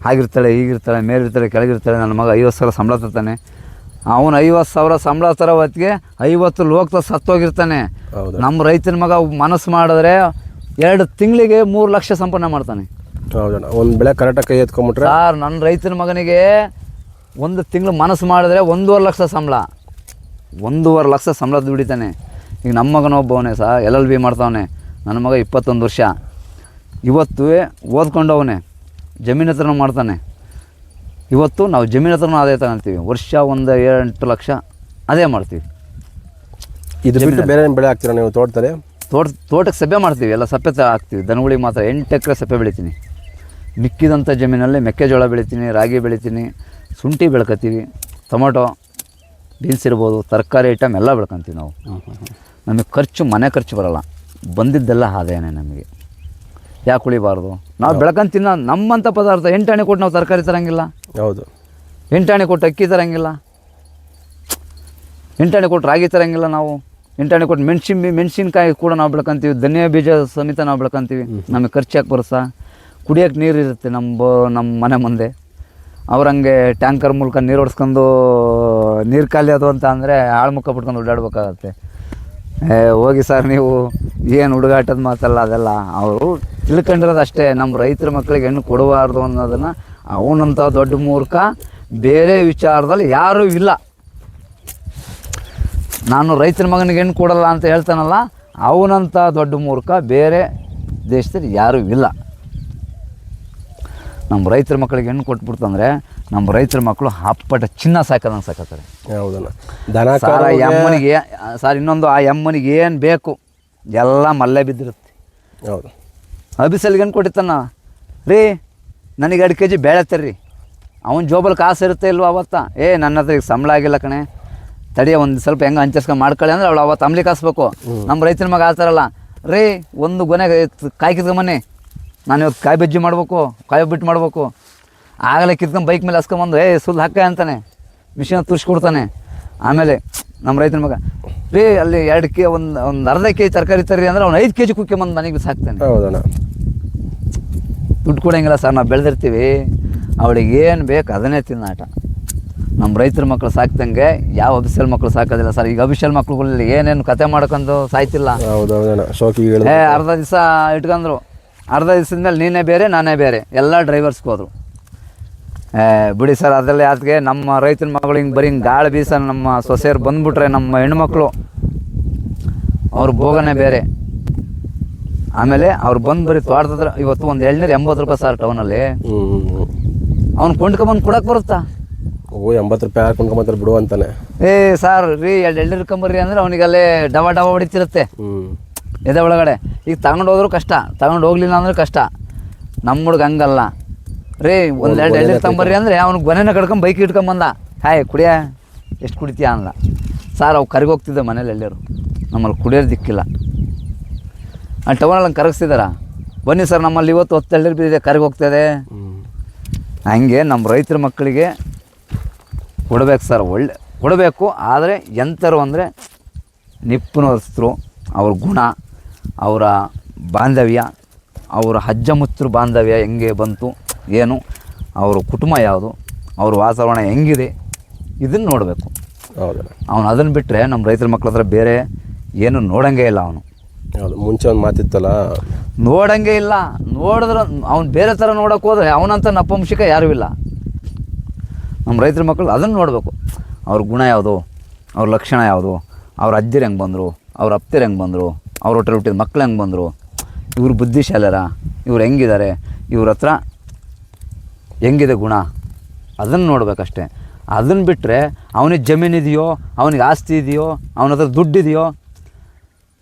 ಆಗಿರ್ತಾಳೆ ಹೀಗಿರ್ತಾಳೆ ಮೇಲಿರ್ತಾಳೆ ಕೆಳಗಿರ್ತಾಳೆ ನನ್ನ ಮಗ ಐವತ್ತು ಸಾವಿರ ಸಂಬಳ ತರ್ತಾನೆ. ಅವನು ಐವತ್ತು ಸಾವಿರ ಸಂಬಳ ತರೋ ಹೊತ್ತಿಗೆ ಐವತ್ತು ಲೋಕದ ಸತ್ತೋಗಿರ್ತಾನೆ. ನಮ್ಮ ರೈತನ ಮಗ ಮನಸ್ಸು ಮಾಡಿದ್ರೆ ಎರಡು ತಿಂಗಳಿಗೆ ಮೂರು ಲಕ್ಷ ಸಂಪನ್ನ ಮಾಡ್ತಾನೆ. ಒಂದು ಬೆಳೆ ಕರೆಕ್ಟಾಗಿ ಕೈ ಎತ್ಕೊಂಬಿಟ್ರೆ? ಸರ್ ನನ್ನ ರೈತನ ಮಗನಿಗೆ ಒಂದು ತಿಂಗಳು ಮನಸ್ಸು ಮಾಡಿದ್ರೆ ಒಂದೂವರೆ ಲಕ್ಷ ಸಂಬಳ. ಒಂದೂವರೆ ಲಕ್ಷ ಸಂಬಳ ದುಡಿತಾನೆ. ಈಗ ನಮ್ಮ ಮಗನೊಬ್ಬವನೇ ಸಹ ಎಲ್ ಎಲ್ ಬಿ ಮಾಡ್ತಾವನೆ. ನನ್ನ ಮಗ ಇಪ್ಪತ್ತೊಂದು ವರ್ಷ. ಇವತ್ತು ಓದ್ಕೊಂಡವನೇ ಜಮೀನ್ ಹತ್ರನೂ ಮಾಡ್ತಾನೆ. ಇವತ್ತು ನಾವು ಜಮೀನ್ ಹತ್ರನೂ ಅದೇ ತಗೊಳ್ತೀವಿ. ವರ್ಷ ಒಂದು ಎಂಟು ಲಕ್ಷ ಅದೇ ಮಾಡ್ತೀವಿ. ಇದು ಬಿಟ್ಟು ಬೇರೆ ಏನ್ ಬೆಳೆ ಹಾಕ್ತೀರಾ ನೀವು ತೋಟದಲ್ಲಿ? ತೋಟ ತೋಟಕ್ಕೆ ಸಭೆ ಮಾಡ್ತೀವಿ. ಎಲ್ಲ ಸಪ್ಪೆ ತ ಹಾಕ್ತೀವಿ. ದನಗಳಿಗೆ ಮಾತ್ರ ಎಂಟು ಎಕರೆ ಸಪ್ಪೆ ಬೆಳಿತೀನಿ. ಮಿಕ್ಕಿದಂಥ ಜಮೀನಲ್ಲಿ ಮೆಕ್ಕೆಜೋಳ ಬೆಳಿತೀನಿ ರಾಗಿ ಬೆಳಿತೀನಿ. ಶುಂಠಿ ಬೆಳ್ಕೊತೀವಿ ಟೊಮೊಟೊ ಬೀನ್ಸ್ ಇರ್ಬೋದು ತರಕಾರಿ ಐಟಮ್ ಎಲ್ಲ ಬೆಳ್ಕೊತೀವಿ ನಾವು. ನಮಗೆ ಖರ್ಚು ಮನೆ ಖರ್ಚು ಬರೋಲ್ಲ. ಬಂದಿದ್ದೆಲ್ಲ ಆದಾಯನೇ ನಮಗೆ. ಯಾಕೆ ಉಳಿಬಾರ್ದು? ನಾವು ಬೆಳ್ಕೊಂಡ್ ತಿನ್ನೋ ನಮ್ಮಂಥ ಪದಾರ್ಥ ಎಂಟಾಣೆ ಕೊಟ್ಟು ನಾವು ತರಕಾರಿ ತರಂಗಿಲ್ಲ. ಹೌದು. ಎಂಟಾಣೆ ಕೊಟ್ಟು ಅಕ್ಕಿ ತರಂಗಿಲ್ಲ. ಎಂಟಾಣೆ ಕೊಟ್ಟು ರಾಗಿ ತರಂಗಿಲ್ಲ ನಾವು. ಎಂಟಾಣೆ ಕೊಟ್ಟು ಮೆಣಸಿನ ಮೆಣಸಿನ್ಕಾಯಿ ಕೂಡ ನಾವು ಬೆಳ್ಕೊಂತೀವಿ. ಧನಿಯಾ ಬೀಜ ಸಮೇತ ನಾವು ಬೆಳ್ಕೊಂತೀವಿ. ನಮಗೆ ಖರ್ಚು ಯಾಕೆ ಬರುತ್ತಾ? ಕುಡಿಯೋಕ್ಕೆ ನೀರು ಇರುತ್ತೆ ನಮ್ಮ ನಮ್ಮ ಮನೆ ಮುಂದೆ. ಅವ್ರಂಗೆ ಟ್ಯಾಂಕರ್ ಮೂಲಕ ನೀರು ಹೊಡ್ಸ್ಕೊಂಡು, ನೀರು ಖಾಲಿ ಅದು ಅಂತ ಅಂದರೆ ಆಳ್ಮುಖ ಬಿಟ್ಕೊಂಡು ಓಡಾಡ್ಬೇಕಾಗತ್ತೆ. ಹೋಗಿ ಸರ್ ನೀವು ಏನು ಹುಡುಗಾಟದ ಮಾತಲ್ಲ ಅದೆಲ್ಲ. ಅವರು ತಿಳ್ಕೊಂಡಿರೋದು ಅಷ್ಟೇ. ನಮ್ಮ ರೈತರ ಮಕ್ಕಳಿಗೆ ಹೆಣ್ಣು ಕೊಡಬಾರ್ದು ಅನ್ನೋದನ್ನು ಅವನಂಥ ದೊಡ್ಡ ಮೂರ್ಖ ಬೇರೆ ವಿಚಾರದಲ್ಲಿ ಯಾರೂ ಇಲ್ಲ. ನಾನು ರೈತರ ಮಗನಿಗೆ ಹೆಣ್ಣು ಕೊಡಲ್ಲ ಅಂತ ಹೇಳ್ತಾನಲ್ಲ ಅವನಂಥ ದೊಡ್ಡ ಮೂರ್ಖ ಬೇರೆ ದೇಶದಲ್ಲಿ ಯಾರೂ ಇಲ್ಲ. ನಮ್ಮ ರೈತರ ಮಕ್ಕಳಿಗೆ ಹೆಣ್ಣು ಕೊಟ್ಬಿಡ್ತಂದ್ರೆ ನಮ್ಮ ರೈತರ ಮಕ್ಕಳು ಹಪ್ಪಟ ಚಿನ್ನ ಸಾಕದಂಗೆ ಸಾಕತ್ತಾರೆ ಹೌದಣ್ಣ ದನ ಸಾರ ಎಮ್ಮನಿಗೆ ಸರ್ ಇನ್ನೊಂದು ಆ ಎಮ್ಮನಿಗೆ ಏನು ಬೇಕು? ಎಲ್ಲ ಮಲ್ಲೆ ಬಿದ್ದಿರುತ್ತೆ. ಹೌದು. ಅಬಿಸಲ್ಗೆ ಏನು ಕೊಟ್ಟಿತ್ತಾನ ರೀ ನನಗೆ ಎರಡು ಕೆ ಜಿ ಬೇಳೆ ತರ್ರಿ. ಅವನ ಜೋಬಲ್ಲಿ ಕಾಸು ಇರುತ್ತೆ ಇಲ್ವ ಅವತ್ತ? ಏ ನನ್ನ ಹತ್ರ ಈಗ ಸಂಬಳ ಆಗಿಲ್ಲ ಕಣೆ. ತಡಿಯ ಒಂದು ಸ್ವಲ್ಪ ಹೆಂಗೆ ಹಂಚಸ್ಕೊಂಡು ಮಾಡ್ಕೊಳ್ಳಿ ಅಂದ್ರೆ ಅವಳು ಅವತ್ತು ಅಂಬ್ಲಿ ಕಾಸ್ಬೇಕು. ನಮ್ಮ ರೈತನ ಮಗ ಆತಾರಲ್ಲ ರೀ ಒಂದು ಗೊನೆ ಕಾಯಿ ಕಿತ್ಕೊಂಬನ್ನಿ ನಾನು ಇವತ್ತು ಕಾಯಿ ಬಜ್ಜಿ ಮಾಡಬೇಕು ಕಾಯಿ ಬಿಟ್ಟು ಮಾಡ್ಬೇಕು. ಆಗಲೇ ಕಿತ್ಕೊಂಡು ಬೈಕ್ ಮೇಲೆ ಹಸ್ಕೊಂಬಂದು ಏ ಸುಲ್ ಹಾಕ ಅಂತಾನೆ. ಮಿಷಿನ ತುರ್ಸ್ಕೊಡ್ತಾನೆ ಆಮೇಲೆ ನಮ್ಮ ರೈತನ ಮಗ ರೀ ಅಲ್ಲಿ ಎರಡು ಕೆ ಒಂದು ಒಂದು ಅರ್ಧ ಕೆ ಜಿ ತರಕಾರಿ ತರ್ರಿ ಅಂದ್ರೆ ಅವ್ನು ಐದು ಕೆ ಜಿ ಕುಕ್ಕೊಂಬಂದು ಮನೆಗೆ ಸಾಕ್ತಾನೆ ಹೌದಣ್ಣ. ದುಡ್ಡು ಕೊಡೋಂಗಿಲ್ಲ ಸರ್ ನಾವು ಬೆಳೆದಿರ್ತೀವಿ. ಅವಳಿಗೆ ಏನು ಬೇಕು ಅದನ್ನೇ ತಿನ್ನಾಟ. ನಮ್ಮ ರೈತರ ಮಕ್ಕಳು ಸಾಕ್ದಂಗೆ ಯಾವ ಅಫಿಷಿಯಲ್ ಮಕ್ಕಳು ಸಾಕೋದಿಲ್ಲ ಸರ್. ಈಗ ಅಫಿಷಿಯಲ್ ಮಕ್ಕಳುಗಳಲ್ಲಿ ಏನೇನು ಕತೆ ಮಾಡ್ಕೊಂಡು ಸಾಯ್ತಿಲ್ಲ. ಏ ಅರ್ಧ ದಿವಸ ಇಟ್ಕೊಂಡ್ರು ಅರ್ಧ ದಿವ್ಸದ ಮೇಲೆ ನೀನೇ ಬೇರೆ ನಾನೇ ಬೇರೆ. ಎಲ್ಲ ಡ್ರೈವರ್ಸ್ಗೆ ಹೋದ್ರು. ಏ ಬಿಡಿ ಸರ್ ಅದರಲ್ಲಿ ಅದಕ್ಕೆ ನಮ್ಮ ರೈತನ ಮಗಳು ಹಿಂಗೆ ಬರೀ ಹಿಂಗೆ ಗಾಳಿ ಬೀಸ ನಮ್ಮ ಸೊಸೆಯರು ಬಂದ್ಬಿಟ್ರೆ ನಮ್ಮ ಹೆಣ್ಮಕ್ಳು ಅವ್ರ ಭೋಗನೇ ಬೇರೆ. ಆಮೇಲೆ ಅವ್ರು ಬಂದು ಬರೀ ತೋಟದ್ರೆ ಇವತ್ತು ಒಂದು ಏಳ್ನೂರ ಎಂಬತ್ತು ರೂಪಾಯಿ ಸರ್ ಟೌನಲ್ಲಿ. ಅವ್ನು ಕೊಂಡ್ಕೊಂಬಂದು ಕೊಡಕ್ಕೆ ಬರುತ್ತಾ? ಓ ಎಂಬತ್ತು ರೂಪಾಯಿ ಯಾರು ಕೊಂಡ್ಕೊಂಬತ್ತಾರೆ ಬಿಡು ಅಂತಾನೆ. ಏ ಸರ್ ರೀ ಎರಡು ಎಳ್ನೀರು ಕಂಬರ್ರಿ ಅಂದ್ರೆ ಅವನಿಗಲ್ಲೇ ಡವ ಡವ ಹೊಡಿತಿರುತ್ತೆ. ಎದೆ ಒಳಗಡೆ. ಈಗ ತಗೊಂಡು ಹೋದ್ರು ಕಷ್ಟ ತಗೊಂಡು ಹೋಗ್ಲಿಲ್ಲ ಅಂದ್ರೆ ಕಷ್ಟ. ನಮ್ಮ ಹುಡುಗ ಹಂಗಲ್ಲ. ರೀ ಒಂದು ಎರಡು ಎಳ್ನೀರು ತಗೊಂಬರ್ರಿ ಅಂದರೆ ಅವ್ನಿಗೆ ಗೊನೆನ ಕಡ್ಕೊಂಡು ಬೈಕ್ ಇಟ್ಕೊಂಬಂದ ಹಾಯ್ ಕುಡಿಯ? ಎಷ್ಟು ಕುಡಿತೀಯ ಅಂದ. ಸಾರ್ ಅವು ಕರ್ಗೆ ಹೋಗ್ತಿದ್ದೆ ಮನೇಲಿ ಎಳ್ಳೀರು ನಮ್ಮಲ್ಲಿ ಕುಡಿಯೋದು ದಿಕ್ಕಿಲ್ಲ. ಆ ಟವನಲ್ಲಿ ಕರಗಿಸ್ತಿದಾರ ಬನ್ನಿ ಸರ್ ನಮ್ಮಲ್ಲಿ ಇವತ್ತು ಹೊತ್ತು ಎಳ್ನೀರು ಬಿದ್ದಿದೆ ಕರ್ಗೆ ಹೋಗ್ತಿದೆ ಹ್ಞೂ ಹಂಗೆ ನಮ್ಮ ರೈತರ ಮಕ್ಕಳಿಗೆ ಕೊಡಬೇಕು ಸರ್. ಒಳ್ಳೆ ಕೊಡಬೇಕು ಆದರೆ ಎಂಥರು ಅಂದರೆ ಅಸ್ತ್ರೋ ಅವ್ರ ಗುಣ. ಅವರ ಬಾಂಧವ್ಯ ಅವರ ಅಜ್ಜಮುತ್ತರು ಬಾಂಧವ್ಯ ಹೆಂಗೆ ಬಂತು ಏನು ಅವರ ಕುಟುಂಬ ಯಾವುದು ಅವ್ರ ವಾತಾವರಣ ಹೆಂಗಿದೆ ಇದನ್ನು ನೋಡಬೇಕು. ಹೌದು. ಅವನು ಅದನ್ನು ಬಿಟ್ಟರೆ ನಮ್ಮ ರೈತರ ಮಕ್ಕಳ ಹತ್ರ ಬೇರೆ ಏನು ನೋಡಂಗೇ ಇಲ್ಲ ಅವನು. ಹೌದು ಮುಂಚೆ ಒಂದು ಮಾತಿತ್ತಲ್ಲ ನೋಡಂಗೆ ಇಲ್ಲ. ನೋಡಿದ್ರೆ ಅವ್ನು ಬೇರೆ ಥರ ನೋಡೋಕೆ ಹೋದರೆ ಅವನಂತ ನಪಂಶಿಕ ಯಾರೂ ಇಲ್ಲ. ನಮ್ಮ ರೈತರ ಮಕ್ಕಳು ಅದನ್ನು ನೋಡಬೇಕು. ಅವ್ರ ಗುಣ ಯಾವುದು ಅವ್ರ ಲಕ್ಷಣ ಯಾವುದು ಅವ್ರ ಅಜ್ಜರು ಹೆಂಗೆ ಬಂದರು ಅವ್ರ ಅಪ್ತಿರು ಹೆಂಗೆ ಬಂದರು ಅವ್ರ ಹೋಟೆಲ್ ಹುಟ್ಟಿದ ಮಕ್ಳು ಹೆಂಗೆ ಬಂದರು? ಇವ್ರು ಬುದ್ಧಿಶಾಲರ, ಇವ್ರು ಹೆಂಗಿದ್ದಾರೆ, ಇವ್ರ ಹತ್ರ ಹೆಂಗಿದೆ ಗುಣ? ಅದನ್ನು ನೋಡಬೇಕಷ್ಟೆ. ಅದನ್ನು ಬಿಟ್ಟರೆ ಅವನಿಗೆ ಜಮೀನು ಇದೆಯೋ, ಅವನಿಗೆ ಆಸ್ತಿ ಇದೆಯೋ, ಅವನ ಹತ್ರ ದುಡ್ಡಿದೆಯೋ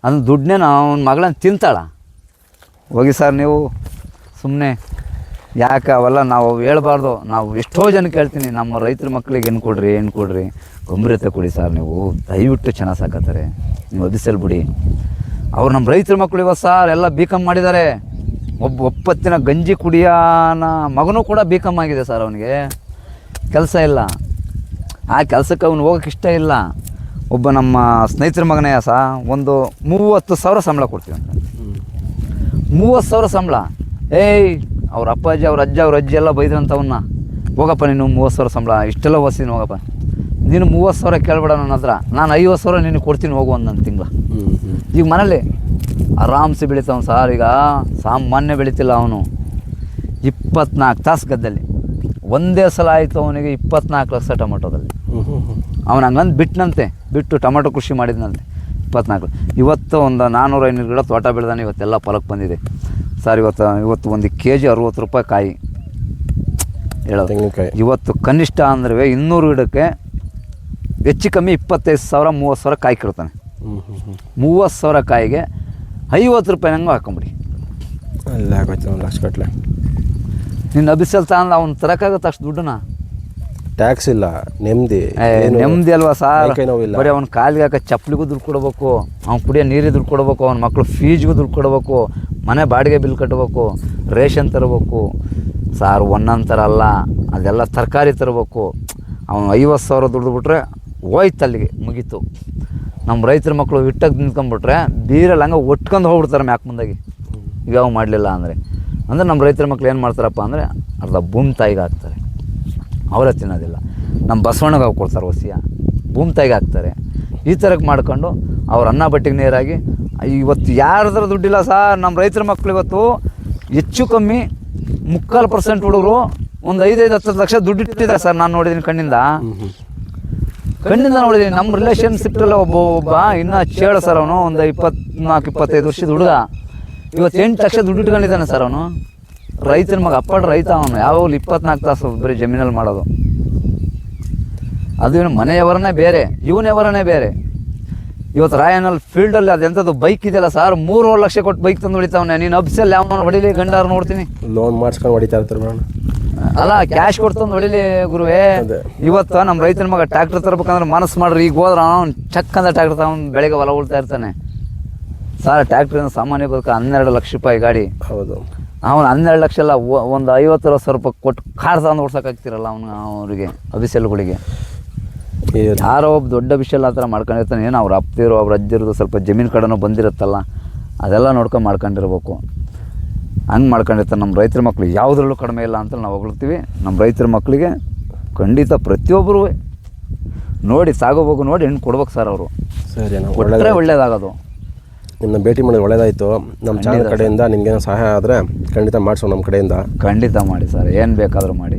ಅದನ್ನ ದುಡ್ಡನ್ನೇ ಅವನ ಮಗಳನ್ನ ತಿಂತಾಳ. ಹೋಗಿ ಸರ್ ನೀವು ಸುಮ್ಮನೆ ಯಾಕೆ ಅವೆಲ್ಲ ನಾವು ಹೇಳ್ಬಾರ್ದು. ನಾವು ಎಷ್ಟೋ ಜನ ಕೇಳ್ತೀನಿ, ನಮ್ಮ ರೈತರ ಮಕ್ಕಳಿಗೆ ಏನು ಕೊಡ್ರಿ ಏನು ಕೊಡ್ರಿ? ಗಂಭೀರತೆ ಕೊಡಿ ಸರ್ ನೀವು. ದಯವಿಟ್ಟು ಚೆನ್ನಾಗಿ ಸಾಕತ್ತಾರೆ ನೀವು ಬಿಡಿ ಅವ್ರು ನಮ್ಮ ರೈತರ ಮಕ್ಕಳು ಇವತ್ತು ಸರ್, ಎಲ್ಲ ಬಿ ಕಾಮ್ ಮಾಡಿದ್ದಾರೆ ಒಬ್ಬ ಒಪ್ಪತ್ತಿನ ಗಂಜಿ ಕುಡಿಯಾನ ಮಗನೂ ಕೂಡ ಬಿ ಕಾಮ್ ಆಗಿದೆ ಸರ್ ಅವನಿಗೆ. ಕೆಲಸ ಇಲ್ಲ. ಆ ಕೆಲಸಕ್ಕೆ ಅವ್ನು ಹೋಗೋಕೆ ಇಷ್ಟ ಇಲ್ಲ. ಒಬ್ಬ ನಮ್ಮ ಸ್ನೇಹಿತರ ಮಗನೇ ಸಹ ಒಂದು ಮೂವತ್ತು ಸಾವಿರ ಸಂಬಳ ಕೊಡ್ತೀವಿ ಅಂತ ಮೂವತ್ತು ಸಾವಿರ ಸಂಬಳ. ಏಯ್, ಅವ್ರ ಅಪ್ಪಾಜಿ, ಅವ್ರ ಅಜ್ಜ, ಅವ್ರ ಅಜ್ಜಿ ಎಲ್ಲ ಬೈದ್ರಂತವನ್ನ ಹೋಗಪ್ಪ ನೀನು ಮೂವತ್ತು ಸಾವಿರ ಸಂಬಳ. ಇಷ್ಟೆಲ್ಲ ಓದ್ತೀನಿ ಹೋಗಪ್ಪ. ನೀನು ಮೂವತ್ತು ಸಾವಿರ ಕೇಳ್ಬೇಡ ನನ್ನ ಹತ್ರ. ನಾನು ಐವತ್ತು ಸಾವಿರ ನಿನಗೆ ಕೊಡ್ತೀನಿ ಹೋಗು ನನ್ನ ತಿಂಗಳ. ಈಗ ಮನೇಲಿ ಆರಾಮ್ಸೆ ಬೆಳೀತಾವ ಸಾರ್ ಈಗ. ಸಾಮಾನ್ಯ ಬೆಳೀತಿಲ್ಲ ಅವನು. ಇಪ್ಪತ್ನಾಲ್ಕು ತಾಸು ಗದ್ದಲ್ಲಿ ಒಂದೇ ಸಲ ಆಯಿತು ಅವನಿಗೆ ಇಪ್ಪತ್ನಾಲ್ಕು ಲಕ್ಷ ಟೊಮೆಟೋದಲ್ಲಿ. ಅವನು ಹಂಗಂದು ಬಿಟ್ಟನಂತೆ ಬಿಟ್ಟು ಟೊಮೆಟೊ ಕೃಷಿ ಮಾಡಿದ್ನಂತೆ. ಇಪ್ಪತ್ನಾಲ್ಕು ಇವತ್ತು ಒಂದು ನಾನ್ನೂರ ಐನೂರು ಗಿಡ ತೋಟ ಬೆಳೆದಾನೆ ಇವತ್ತೆಲ್ಲ ಫಲಕ್ಕೆ ಬಂದಿದೆ. ಸರ್ ಇವತ್ತು ಇವತ್ತು ಒಂದು ಕೆ ಜಿ ಅರುವತ್ತು ರೂಪಾಯಿ ಕಾಯಿ. ಹೇಳೋದು ಇವತ್ತು ಕನಿಷ್ಠ ಅಂದ್ರೆ ಇನ್ನೂರು ಗಿಡಕ್ಕೆ ಹೆಚ್ಚು ಕಮ್ಮಿ ಇಪ್ಪತ್ತೈದು ಸಾವಿರ ಮೂವತ್ತು ಸಾವಿರ ಕಾಯಿ ಕೇಳ್ತಾನೆ ಮೂವತ್ತು ಸಾವಿರ ಕಾಯಿಗೆ ಐವತ್ತು ರೂಪಾಯಿ ನಂಗೆ ಹಾಕೊಂಬಿಡಿ. ಅಲ್ಲ ಆಗೋಯ್ತು ಒಂದು ಲಕ್ಷ ಕಟ್ಲೆ. ನಿನ್ನ ಅಭಿಸಲ್ ತಾನಲ್ಲ ಅವ್ನು ತರಕಾಗತ್ತೆ ಅಷ್ಟು ದುಡ್ಡನ್ನ? ಟ್ಯಾಕ್ಸ್ ಇಲ್ಲ ನೆಮ್ಮದಿ. ನೆಮ್ಮದಿ ಅಲ್ವಾ ಸಾರ್. ಬರೀ ಅವ್ನ ಕಾಲಿಗೆ ಹಾಕೋ ಚಪ್ಪಲಿಗೂ ದುಡ್ಡು ಕೊಡಬೇಕು ಅವ್ನು ಕುಡಿಯೋ ನೀರಿಗೆ ದುಡ್ಡು ಕೊಡಬೇಕು ಅವ್ನ ಮಕ್ಕಳು ಫೀಸ್ಗೂ ದುಡ್ಡು ಕೊಡಬೇಕು ಮನೆ ಬಾಡಿಗೆ ಬಿಲ್ ಕಟ್ಟಬೇಕು ರೇಷನ್ ತರಬೇಕು. ಸಾರ್ ಒಂದೊಂದು ಥರ ಅಲ್ಲ ಅದೆಲ್ಲ ತರಕಾರಿ ತರಬೇಕು. ಅವನು ಐವತ್ತು ಸಾವಿರ ದುಡ್ದು ಬಿಟ್ರೆ ಹೋಯ್ತು ಅಲ್ಲಿಗೆ ಮುಗೀತು. ನಮ್ಮ ರೈತರ ಮಕ್ಕಳು ಹಿಟ್ಟಾಗಿ ನಿಂತ್ಕೊಂಡ್ಬಿಟ್ರೆ ಬೀರಲ್ಲಿ ಹಂಗೆ ಒಟ್ಕೊಂಡು ಹೋಗ್ಬಿಡ್ತಾರೆ ಮ್ಯಾಕ್ ಮುಂದಾಗಿ. ಇವ್ಯಾವ ಮಾಡಲಿಲ್ಲ ಅಂದರೆ. ಅಂದರೆ ನಮ್ಮ ರೈತರ ಮಕ್ಳು ಏನು ಮಾಡ್ತಾರಪ್ಪ ಅಂದರೆ ಅರ್ಧ ಭೂಮಿ ತಾಯಿಗೆ ಹಾಕ್ತಾರೆ. ಅವರೇ ತಿನ್ನೋದಿಲ್ಲ. ನಮ್ಮ ಬಸವಣ್ಣಗೆ ಅವು ಕೊಡ್ತಾರೆ ಹೊಸಿಯ ಭೂಮಿ ತಾಯಿಗೆ ಹಾಕ್ತಾರೆ. ಈ ಥರಕ್ಕೆ ಮಾಡ್ಕೊಂಡು ಅವ್ರ ಅನ್ನ ಬಟ್ಟೆಗೆ ನೇರಾಗಿ ಇವತ್ತು ಯಾರದ್ರ ದುಡ್ಡಿಲ್ಲ ಸರ್? ನಮ್ಮ ರೈತರ ಮಕ್ಳು ಇವತ್ತು ಹೆಚ್ಚು ಕಮ್ಮಿ ಮುಕ್ಕಾಲು ಪರ್ಸೆಂಟ್ ಹುಡುಗರು ಒಂದು ಐದೈದು ಹತ್ತು ಲಕ್ಷ ದುಡ್ಡು ಇಟ್ಟಿದ್ದಾರೆ ಸರ್ ನಾನು ನೋಡಿದ್ದೀನಿ ಕಣ್ಣಿಂದ. ಕಣ್ಣಿಂದ ನೋಡಿದೀನಿ ನಮ್ಮ ರಿಲೇಷನ್ಶಿಪ್ಟಲ್ಲ ಒಬ್ಬ ಒಬ್ಬ, ಇನ್ನೂ ಚೇಳ ಸರ್ ಅವನು, ಒಂದು ಇಪ್ಪತ್ನಾಲ್ಕು, ಇಪ್ಪತ್ತೈದು ವರ್ಷದ ಹುಡುಗ. ಇವತ್ತು ಎಂಟು ಲಕ್ಷ ದುಡ್ಡು ಇಟ್ಕೊಂಡಿದ್ದಾನೆ ಸರ್ ಅವನು. ರೈತನ ಮಗ ಅಪ್ಪಡ ರೈತ ಅವನು. ಯಾವಾಗಲೂ ಇಪ್ಪತ್ನಾಲ್ಕು ತಾಸು ಬರೀ ಜಮೀನಲ್ಲಿ ಮಾಡೋದು. ಅದು ಇವನು ಮನೆಯವರನ್ನೇ ಬೇರೆ ಇವನೆಯವರನ್ನೇ ಬೇರೆ. ಇವತ್ತು ರಾಯನಲ್ ಫೀಲ್ಡಲ್ಲಿ ಅದೆಂಥದ್ದು ಬೈಕ್ ಇದೆಯಲ್ಲ ಸರ್ ಮೂರುವರೆ ಲಕ್ಷ ಕೊಟ್ಟು ಬೈಕ್ ತಂದು ಹೊಡಿತಾವನೆ. ನೀನು ಅಬ್ಸಲ್ಲಿ ಯಾವ ಹೊಡಿಲಿ ಗಂಡಾರು ನೋಡ್ತೀನಿ. ಲೋನ್ ಮಾಡಿಸ್ಕೊಂಡು ಹೊಡಿತಾ ಇರ್ತಾರೆ ಮೇಡಮ್. ಅಲ್ಲ ಕ್ಯಾಶ್ ಕೊಡ್ತಂದು ಹೊಡಿಲಿ ಗುರುವೇ. ಇವತ್ತ ನಮ್ಮ ರೈತನ ಮಗ ಟ್ರಾಕ್ಟರ್ ತರ್ಬೇಕಂದ್ರೆ ಮನಸ್ಸು ಮಾಡ್ರಿ. ಈಗ ಹೋದ್ರ ಅವ್ನು ಚಕ್ ಅಂದ್ರೆ ಟ್ರ್ಯಾಕ್ಟರ್ ತಗೊಂಡ್ ಬೆಳಗ್ಗೆ ಹೊಲ ಉಳ್ತಾ ಇರ್ತಾನೆ. ಸರ್ ಟ್ರಾಕ್ಟರ್ ಸಾಮಾನ್ಯ ಬದುಕ ಹನ್ನೆರಡು ಲಕ್ಷ ರೂಪಾಯಿ ಗಾಡಿ. ಹೌದು. ಅವನು ಹನ್ನೆರಡು ಲಕ್ಷ ಅಲ್ಲ ಒ- ಒಂದು ಐವತ್ತು ಅರವತ್ತು ಸಾವಿರ ರೂಪಾಯಿ ಕೊಟ್ಟು ಕಾರ್ ತಗೊಂಡು ಓಡ್ಸೋಕ್ಕಾಗ್ತಿರಲ್ಲ ಅವನು ಅವರಿಗೆ ಅಭಿಸೆಲ್ಗಳಿಗೆ ಈ ಯಾರೋ ಒಬ್ಬ ದೊಡ್ಡ ವಿಷಯ ಆ ಥರ ಮಾಡ್ಕೊಂಡಿರ್ತಾನೆ. ಏನು ಅವ್ರ ಅಪ್ತಿರು ಅವ್ರ ಅಜ್ಜಿರೋದು ಸ್ವಲ್ಪ ಜಮೀನು ಕಡೆನೂ ಬಂದಿರುತ್ತಲ್ಲ ಅದೆಲ್ಲ ನೋಡ್ಕೊಂಡು ಮಾಡ್ಕೊಂಡಿರ್ಬೇಕು. ಹಂಗೆ ಮಾಡ್ಕೊಂಡಿರ್ತಾರೆ ನಮ್ಮ ರೈತರ ಮಕ್ಕಳು ಯಾವುದ್ರಲ್ಲೂ ಕಡಿಮೆ ಇಲ್ಲ ಅಂತ ನಾವು ಹೊಗಳ್ತೀವಿ. ನಮ್ಮ ರೈತರ ಮಕ್ಕಳಿಗೆ ಖಂಡಿತ ಪ್ರತಿಯೊಬ್ಬರು ನೋಡಿ ಸಾಗೋಬೇಕು ನೋಡಿ ಹೆಣ್ಣು ಕೊಡ್ಬೇಕು ಸರ್ ಅವರು. ಸರಿ ಒಳ್ಳೆ ಒಳ್ಳೇದಾಗೋದು. ನಿಮ್ಮ ಭೇಟಿ ಮಾಡೋದು ಒಳ್ಳೇದಾಯಿತು. ನಮ್ಮ ಚಾನಲ್ ಕಡೆಯಿಂದ ನಿಮಗೇನೋ ಸಹಾಯ ಆದರೆ ಖಂಡಿತ ಮಾಡಿಸೋ ನಮ್ಮ ಕಡೆಯಿಂದ. ಖಂಡಿತ ಮಾಡಿ ಸರ್ ಏನು ಬೇಕಾದರೂ ಮಾಡಿ.